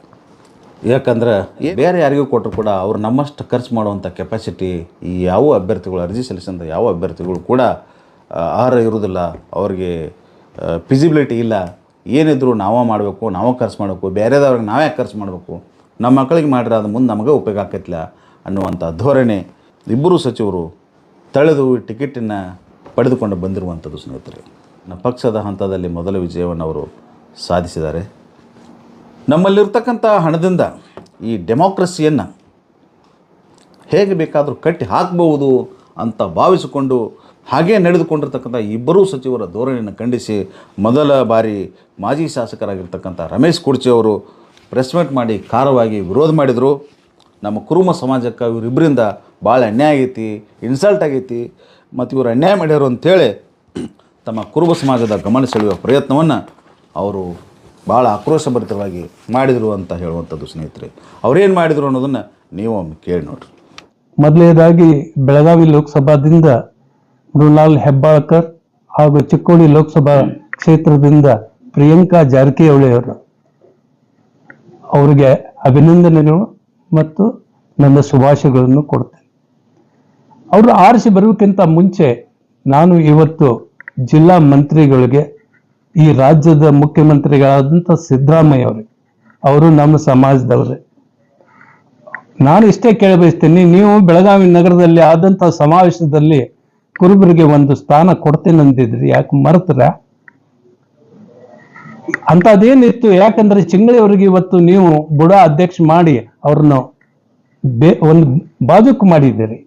ಯಾಕಂದ್ರೆ ಬೇರೆ ಯಾರಿಗೂ ಕೊಟ್ಟರು ಕೂಡ ಅವ್ರು ನಮ್ಮಷ್ಟು ಖರ್ಚು ಮಾಡುವಂಥ ಕೆಪಾಸಿಟಿ ಈ ಯಾವ ಅಭ್ಯರ್ಥಿಗಳು ಅರ್ಜಿ ಸಲ್ಲಿಸಿದಂಥ ಯಾವ ಅಭ್ಯರ್ಥಿಗಳು ಕೂಡ ಆಹಾರ ಇರುವುದಿಲ್ಲ ಅವ್ರಿಗೆ ಫಿಸಿಬಿಲಿಟಿ ಇಲ್ಲ. ಏನಿದ್ರು ನಾವೇ ಮಾಡಬೇಕು ನಾವೇ ಖರ್ಚು ಮಾಡಬೇಕು ಬೇರೆದವ್ರಿಗೆ ನಾವೇ ಖರ್ಚು ಮಾಡಬೇಕು. ನಮ್ಮ ಮಕ್ಕಳಿಗೆ ಮಾಡಿದ್ರೆ ಅದು ಮುಂದೆ ನಮಗೆ ಉಪಯೋಗ ಆಕೈತಿಲ್ಲ ಅನ್ನುವಂಥ ಧೋರಣೆ ಇಬ್ಬರು ಸಚಿವರು ತಳೆದು ಟಿಕೆಟನ್ನು ಪಡೆದುಕೊಂಡು ಬಂದಿರುವಂಥದ್ದು ಸ್ನೇಹಿತರೆ. ನಮ್ಮ ಪಕ್ಷದ ಹಂತದಲ್ಲಿ ಮೊದಲ ವಿಜಯವನ್ನು ಅವರು ಸಾಧಿಸಿದ್ದಾರೆ. ನಮ್ಮಲ್ಲಿರ್ತಕ್ಕಂಥ ಹಣದಿಂದ ಈ ಡೆಮೋಕ್ರಸಿಯನ್ನು ಹೇಗೆ ಬೇಕಾದರೂ ಕಟ್ಟಿ ಹಾಕಬಹುದು ಅಂತ ಭಾವಿಸಿಕೊಂಡು ಹಾಗೇ ನಡೆದುಕೊಂಡಿರ್ತಕ್ಕಂಥ ಇಬ್ಬರೂ ಸಚಿವರ ಧೋರಣೆಯನ್ನು ಖಂಡಿಸಿ ಮೊದಲ ಬಾರಿ ಮಾಜಿ ಶಾಸಕರಾಗಿರ್ತಕ್ಕಂಥ ರಮೇಶ್ ಕುರ್ಚಿ ಅವರು ಪ್ರೆಸ್ ಮೀಟ್ ಮಾಡಿ ಖಾರವಾಗಿ ವಿರೋಧ ಮಾಡಿದರು. ನಮ್ಮ ಕುರುಮ ಸಮಾಜಕ್ಕೆ ಇವರಿಬ್ಬರಿಂದ ಭಾಳ ಅನ್ಯಾಯ ಆಗೈತಿ ಇನ್ಸಲ್ಟ್ ಆಗೈತಿ ಮತ್ತು ಇವರು ಅನ್ಯಾಯ ಮಾಡ್ಯಾರು ಅಂಥೇಳಿ ತಮ್ಮ ಕುರುಬ ಸಮಾಜದ ಗಮನ ಸೆಳೆಯುವ ಪ್ರಯತ್ನವನ್ನು ಅವರು ಭಾಳ ಆಕ್ರೋಶಭರಿತವಾಗಿ ಮಾಡಿದರು ಅಂತ ಹೇಳುವಂಥದ್ದು ಸ್ನೇಹಿತರೆ. ಅವ್ರೇನು ಮಾಡಿದರು ಅನ್ನೋದನ್ನು ನೀವು ಒಮ್ಮೆ ಕೇಳಿ ನೋಡ್ರಿ. ಮೊದಲನೇದಾಗಿ ಬೆಳಗಾವಿ ಲೋಕಸಭಾದಿಂದ ಮೃಣಾಲ್ ಹೆಬ್ಬಾಳ್ಕರ್ ಹಾಗೂ ಚಿಕ್ಕೋಡಿ ಲೋಕಸಭಾ ಕ್ಷೇತ್ರದಿಂದ ಪ್ರಿಯಾಂಕಾ ಜಾರಕಿಹೊಳಿ ಅವರು ಅವರಿಗೆ ಅಭಿನಂದನೆಗಳು ಮತ್ತು ನನ್ನ ಶುಭಾಶಯಗಳನ್ನು ಕೊಡ್ತೇನೆ. ಅವರು ಆರಿಸಿ ಬರೋಕ್ಕಿಂತ ಮುಂಚೆ ನಾನು ಇವತ್ತು ಜಿಲ್ಲಾ ಮಂತ್ರಿಗಳಿಗೆ ಈ ರಾಜ್ಯದ ಮುಖ್ಯಮಂತ್ರಿಗಳಾದಂಥ ಸಿದ್ದರಾಮಯ್ಯ ಅವರೇ, ಅವರು ನಮ್ಮ ಸಮಾಜದವರೇ. ನಾನು ಇಷ್ಟೇ ಕೇಳಬಯಸ್ತೀನಿ, ನೀವು ಬೆಳಗಾವಿ ನಗರದಲ್ಲಿ ಆದಂಥ ಸಮಾವೇಶದಲ್ಲಿ ಕುರುಬರಿಗೆ ಒಂದು ಸ್ಥಾನ ಕೊಡ್ತೇನಂದಿದ್ರಿ ಯಾಕೆ ಮರೆತ್ರ? ಅಂಥದ್ದೇನಿತ್ತು, ಯಾಕಂದ್ರೆ ಚಿಂಗಳಿ ಅವರಿಗೆ ಇವತ್ತು ನೀವು ಬುಡ ಅಧ್ಯಕ್ಷ ಮಾಡಿ ಅವ್ರನ್ನ ಬೇ, ಒಂದು ಬಾಜುಕು ಮಾಡಿದ್ದೀರಿ.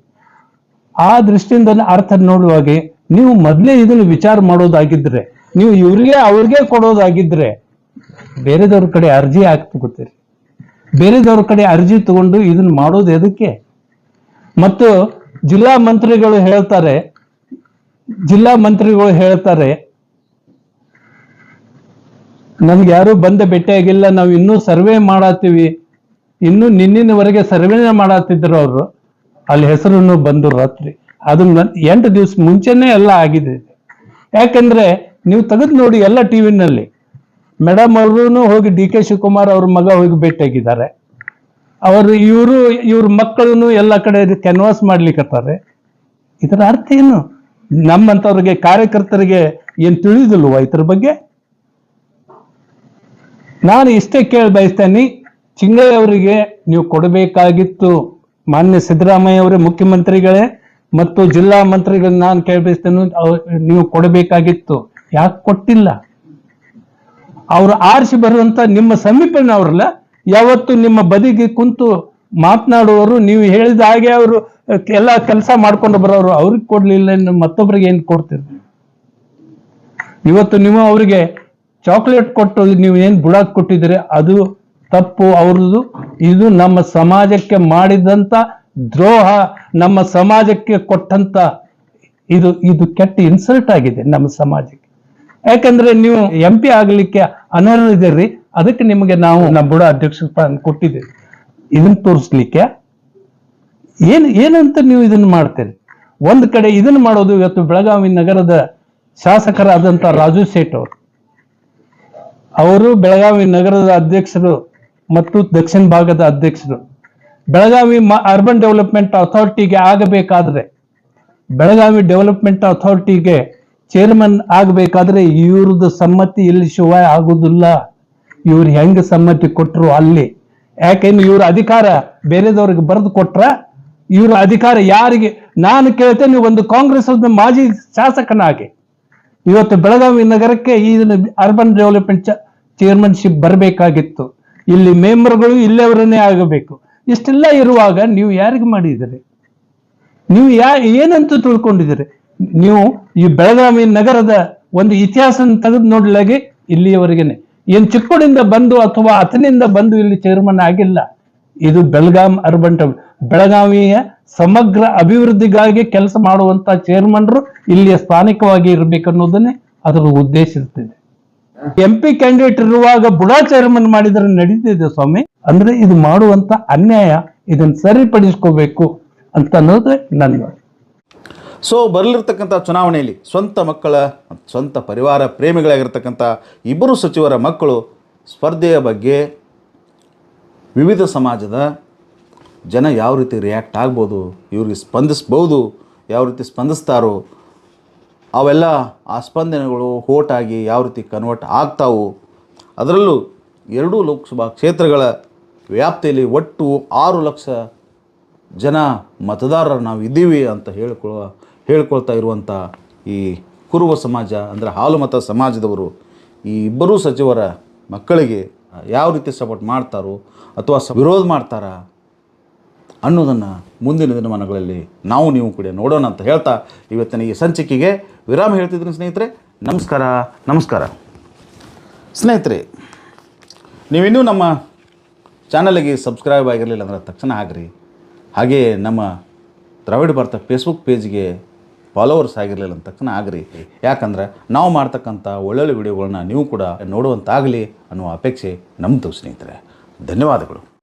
ಆ ದೃಷ್ಟಿಯಿಂದ ಅರ್ಥ ನೋಡುವಾಗೆ, ನೀವು ಮೊದಲೇ ಇದನ್ನು ವಿಚಾರ ಮಾಡೋದಾಗಿದ್ರೆ ನೀವು ಇವ್ರಿಗೆ, ಅವ್ರಿಗೆ ಕೊಡೋದಾಗಿದ್ರೆ ಬೇರೆದವ್ರ ಕಡೆ ಅರ್ಜಿ ಹಾಕಿ ತಗೋತೀರಿ ಬೇರೆದವ್ರ ಕಡೆ ಅರ್ಜಿ ತಗೊಂಡು ಇದನ್ನ ಮಾಡೋದು ಎದಕ್ಕೆ? ಮತ್ತು ಜಿಲ್ಲಾ ಮಂತ್ರಿಗಳು ಹೇಳ್ತಾರೆ, ಜಿಲ್ಲಾ ಮಂತ್ರಿಗಳು ಹೇಳ್ತಾರೆ, ನಮ್ಗೆ ಯಾರು ಬಂದ ಭೇಟಿಯಾಗಿಲ್ಲ, ನಾವು ಇನ್ನೂ ಸರ್ವೆ ಮಾಡತ್ತೀವಿ. ಇನ್ನು ನಿನ್ನಿನವರೆಗೆ ಸರ್ವೆನೇ ಮಾಡತ್ತಿದ್ರು ಅವರು. ಅಲ್ಲಿ ಹೆಸರನ್ನು ಬಂದು ರಾತ್ರಿ. ಅದು ಎಂಟು ದಿವ್ಸ ಮುಂಚೆನೆ ಎಲ್ಲ ಆಗಿದೆ. ಯಾಕಂದ್ರೆ ನೀವು ತೆಗೆದು ನೋಡಿ ಎಲ್ಲ ಟಿವಿನಲ್ಲಿ ಮೇಡಮ್ ಅವರು ಹೋಗಿ ಡಿ ಕೆ ಶಿವಕುಮಾರ್ ಅವ್ರ ಮಗ ಹೋಗಿ ಭೇಟಿಯಾಗಿದ್ದಾರೆ. ಅವರು ಇವರು, ಇವ್ರ ಮಕ್ಕಳನ್ನು ಎಲ್ಲ ಕಡೆ ಕ್ಯಾನ್ವಾಸ್ ಮಾಡ್ಲಿಕ್ಕತ್ತಾರೆ ಇದರ ಅರ್ಥ ಏನು? ನಮ್ಮಂಥವ್ರಿಗೆ, ಕಾರ್ಯಕರ್ತರಿಗೆ ಏನು ತಿಳಿದಿಲ್ವಾ ಇದ್ರ ಬಗ್ಗೆ? ನಾನು ಇಷ್ಟೇ ಕೇಳಿ ಬಯಸ್ತೇನೆ ಚಿಂಗಯ್ಯ ಅವರಿಗೆ ನೀವು ಕೊಡಬೇಕಾಗಿತ್ತು. ಮಾನ್ಯ ಸಿದ್ದರಾಮಯ್ಯ ಅವರೇ, ಮುಖ್ಯಮಂತ್ರಿಗಳೇ ಮತ್ತು ಜಿಲ್ಲಾ ಮಂತ್ರಿಗಳನ್ನ ನಾನು ಕೇಳಬಯಸ್ತೇನೆ ನೀವು ಕೊಡಬೇಕಾಗಿತ್ತು. ಯಾಕೆ ಕೊಟ್ಟಿಲ್ಲ? ಅವರು ಆರಿಸಿ ಬರುವಂತ ನಿಮ್ಮ ಸಮೀಪನವ್ರಲ್ಲ ಯಾವತ್ತು ನಿಮ್ಮ ಬದಿಗೆ ಕುಂತು ಮಾತನಾಡುವವರು, ನೀವು ಹೇಳಿದ ಹಾಗೆ ಅವರು, ಎಲ್ಲ ಕೆಲಸ ಮಾಡ್ಕೊಂಡು ಬರೋರು ಅವ್ರಿಗೆ ಕೊಡ್ಲಿಲ್ಲ ಮತ್ತೊಬ್ಬರಿಗೆ ಏನ್ ಕೊಡ್ತೀರಿ? ಇವತ್ತು ನೀವು ಅವರಿಗೆ ಚಾಕ್ಲೇಟ್ ಕೊಟ್ಟು ನೀವು ಏನು ಬುಡಾಕ್ ಕೊಟ್ಟಿದ್ದೀರಿ, ಅದು ತಪ್ಪು, ಅವ್ರದ್ದು, ಇದು ನಮ್ಮ ಸಮಾಜಕ್ಕೆ ಮಾಡಿದಂತ ದ್ರೋಹ, ನಮ್ಮ ಸಮಾಜಕ್ಕೆ ಕೊಟ್ಟಂತ ಇದು ಇದು ಕೆಟ್ಟ ಇನ್ಸಲ್ಟ್ ಆಗಿದೆ ನಮ್ಮ ಸಮಾಜಕ್ಕೆ. ಯಾಕಂದ್ರೆ ನೀವು ಎಂ ಪಿ ಆಗ್ಲಿಕ್ಕೆ ಅನರ್ಹರಿದ್ದೀರಿ ಅದಕ್ಕೆ ನಿಮಗೆ ನಾವು ನಮ್ಮ ಬುಡ ಅಧ್ಯಕ್ಷ ಕೊಟ್ಟಿದ್ದೀವಿ. ಇದನ್ನ ತೋರಿಸ್ಲಿಕ್ಕೆ ಏನ್, ಏನಂತ ನೀವು ಇದನ್ನ ಮಾಡ್ತೀರಿ? ಒಂದ್ ಕಡೆ ಇದನ್ನ ಮಾಡೋದು ಇವತ್ತು ಬೆಳಗಾವಿ ನಗರದ ಶಾಸಕರಾದಂತ ರಾಜು ಸೇಠ್ ಅವರು. ಅವರು ಬೆಳಗಾವಿ ನಗರದ ಅಧ್ಯಕ್ಷರು ಮತ್ತು ದಕ್ಷಿಣ ಭಾಗದ ಅಧ್ಯಕ್ಷರು. ಬೆಳಗಾವಿ ಅರ್ಬನ್ ಡೆವಲಪ್ಮೆಂಟ್ ಅಥಾರಿಟಿಗೆ ಆಗಬೇಕಾದ್ರೆ ಬೆಳಗಾವಿ ಡೆವಲಪ್ಮೆಂಟ್ ಅಥಾರಿಟಿಗೆ ಚೇರ್ಮನ್ ಆಗಬೇಕಾದ್ರೆ ಇವ್ರದ್ದು ಸಮ್ಮತಿ ಇಲ್ಲಿ ಶಿವ ಆಗುದಿಲ್ಲ. ಇವ್ರು ಹೆಂಗ್ ಸಮ್ಮತಿ ಕೊಟ್ರು ಅಲ್ಲಿ? ಯಾಕೆಂದ್ರೆ ಇವ್ರ ಅಧಿಕಾರ ಬೇರೆದವ್ರಿಗೆ ಬರೆದು ಕೊಟ್ರ ಇವ್ರ ಅಧಿಕಾರ ಯಾರಿಗೆ? ನಾನು ಕೇಳ್ತೇನೆ ಒಂದು ಕಾಂಗ್ರೆಸ್ ಮಾಜಿ ಶಾಸಕನಾಗಿ. ಇವತ್ತು ಬೆಳಗಾವಿ ನಗರಕ್ಕೆ ಈ ಅರ್ಬನ್ ಡೆವಲಪ್ಮೆಂಟ್ ಚೇರ್ಮನ್ಶಿಪ್ ಬರಬೇಕಾಗಿತ್ತು. ಇಲ್ಲಿ ಮೆಂಬರ್ಗಳು ಇಲ್ಲೆವರನ್ನೇ ಆಗಬೇಕು. ಇಷ್ಟೆಲ್ಲ ಇರುವಾಗ ನೀವು ಯಾರಿಗೆ ಮಾಡಿದಿರಿ ನೀವು ಯಾ ಏನಂತ ತಿಳ್ಕೊಂಡಿದ್ದೀರಿ? ನೀವು ಈ ಬೆಳಗಾವಿ ನಗರದ ಒಂದು ಇತಿಹಾಸ ತೆಗೆದು ನೋಡ್ಲಾಗೆ ಇಲ್ಲಿಯವರೆಗೇನೆ. ಏನ್ ಚಿಕ್ಕೋಡಿಂದ ಬಂದು ಅಥವಾ ಅತನಿಂದ ಬಂದು ಇಲ್ಲಿ ಚೇರ್ಮನ್ ಆಗಿಲ್ಲ. ಇದು ಬೆಳಗಾಂ ಅರ್ಬನ್ ಟೌನ್ ಬೆಳಗಾವಿಯ ಸಮಗ್ರ ಅಭಿವೃದ್ಧಿಗಾಗಿ ಕೆಲಸ ಮಾಡುವಂತ ಚೇರ್ಮನ್ರು ಇಲ್ಲಿಯ ಸ್ಥಾನಿಕವಾಗಿ ಇರಬೇಕು ಅನ್ನೋದನ್ನೇ ಅದರ ಉದ್ದೇಶ ಇರ್ತದೆ. ಎಂ ಪಿ ಕ್ಯಾಂಡಿಡೇಟ್ ಇರುವಾಗ ಬುಡಾ ಚೇರ್ಮನ್ ಮಾಡಿದ್ರೆ ನಡೀತಿದೆ ಸ್ವಾಮಿ. ಅಂದ್ರೆ ಇದು ಮಾಡುವಂತ ಅನ್ಯಾಯ, ಇದನ್ನ ಸರಿಪಡಿಸ್ಕೋಬೇಕು ಅಂತ ಅನ್ನೋದು ನನ್ನ ಸೊ ಬರಲಿರ್ತಕ್ಕಂಥ ಚುನಾವಣೆಯಲ್ಲಿ ಸ್ವಂತ ಮಕ್ಕಳ ಸ್ವಂತ ಪರಿವಾರ ಪ್ರೇಮಿಗಳಾಗಿರ್ತಕ್ಕಂಥ ಇಬ್ಬರು ಸಚಿವರ ಮಕ್ಕಳು ಸ್ಪರ್ಧೆಯ ಬಗ್ಗೆ ವಿವಿಧ ಸಮಾಜದ ಜನ ಯಾವ ರೀತಿ ರಿಯಾಕ್ಟ್ ಆಗ್ಬೋದು, ಇವ್ರಿಗೆ ಸ್ಪಂದಿಸ್ಬೋದು, ಯಾವ ರೀತಿ ಸ್ಪಂದಿಸ್ತಾರೋ, ಅವೆಲ್ಲ ಆ ಸ್ಪಂದನೆಗಳು ಹೋಟಾಗಿ ಯಾವ ರೀತಿ ಕನ್ವರ್ಟ್ ಆಗ್ತಾವು, ಅದರಲ್ಲೂ ಎರಡೂ ಲೋಕಸಭಾ ಕ್ಷೇತ್ರಗಳ ವ್ಯಾಪ್ತಿಯಲ್ಲಿ ಒಟ್ಟು ಆರು ಲಕ್ಷ ಜನ ಮತದಾರರು ನಾವು ಇದ್ದೀವಿ ಅಂತ ಹೇಳ್ಕೊಳ್ಳೋ ಹೇಳ್ಕೊಳ್ತಾ ಇರುವಂಥ ಈ ಕುರುವ ಸಮಾಜ, ಅಂದರೆ ಹಾಲು ಮತ ಸಮಾಜದವರು, ಈ ಇಬ್ಬರೂ ಸಚಿವರ ಮಕ್ಕಳಿಗೆ ಯಾವ ರೀತಿ ಸಪೋರ್ಟ್ ಮಾಡ್ತಾರೋ ಅಥವಾ ವಿರೋಧ ಮಾಡ್ತಾರಾ ಅನ್ನೋದನ್ನು ಮುಂದಿನ ದಿನಮಾನಗಳಲ್ಲಿ ನಾವು ನೀವು ಕೂಡ ನೋಡೋಣ ಅಂತ ಹೇಳ್ತಾ ಇವತ್ತಿನ ಈ ಸಂಚಿಕೆಗೆ ವಿರಾಮ ಹೇಳ್ತಿದ್ದೀನಿ ಸ್ನೇಹಿತರೆ. ನಮಸ್ಕಾರ ನಮಸ್ಕಾರ. ಸ್ನೇಹಿತರೆ, ನೀವಿನ್ನೂ ನಮ್ಮ ಚಾನಲಿಗೆ ಸಬ್ಸ್ಕ್ರೈಬ್ ಆಗಿರಲಿಲ್ಲ ಅಂದರೆ ತಕ್ಷಣ ಆಗ್ರಿ. ಹಾಗೆ ನಮ್ಮ ದ್ರಾವಿಡ ಭಾರತ ಫೇಸ್ಬುಕ್ ಪೇಜ್ಗೆ ಫಾಲೋವರ್ಸ್ ಆಗಿರಲಿಲ್ಲ ಅಂತಕ್ಕನ ಆಗ್ರಿ. ಯಾಕಂದ್ರೆ ನಾವು ಮಾಡ್ತಕ್ಕಂಥ ಒಳ್ಳೊಳ್ಳೆ ವಿಡಿಯೋಗಳನ್ನ ನೀವು ಕೂಡ ನೋಡುವಂತಾಗಲಿ ಅನ್ನುವ ಅಪೇಕ್ಷೆ ನಮ್ಮದು ಸ್ನೇಹಿತರೆ. ಧನ್ಯವಾದಗಳು.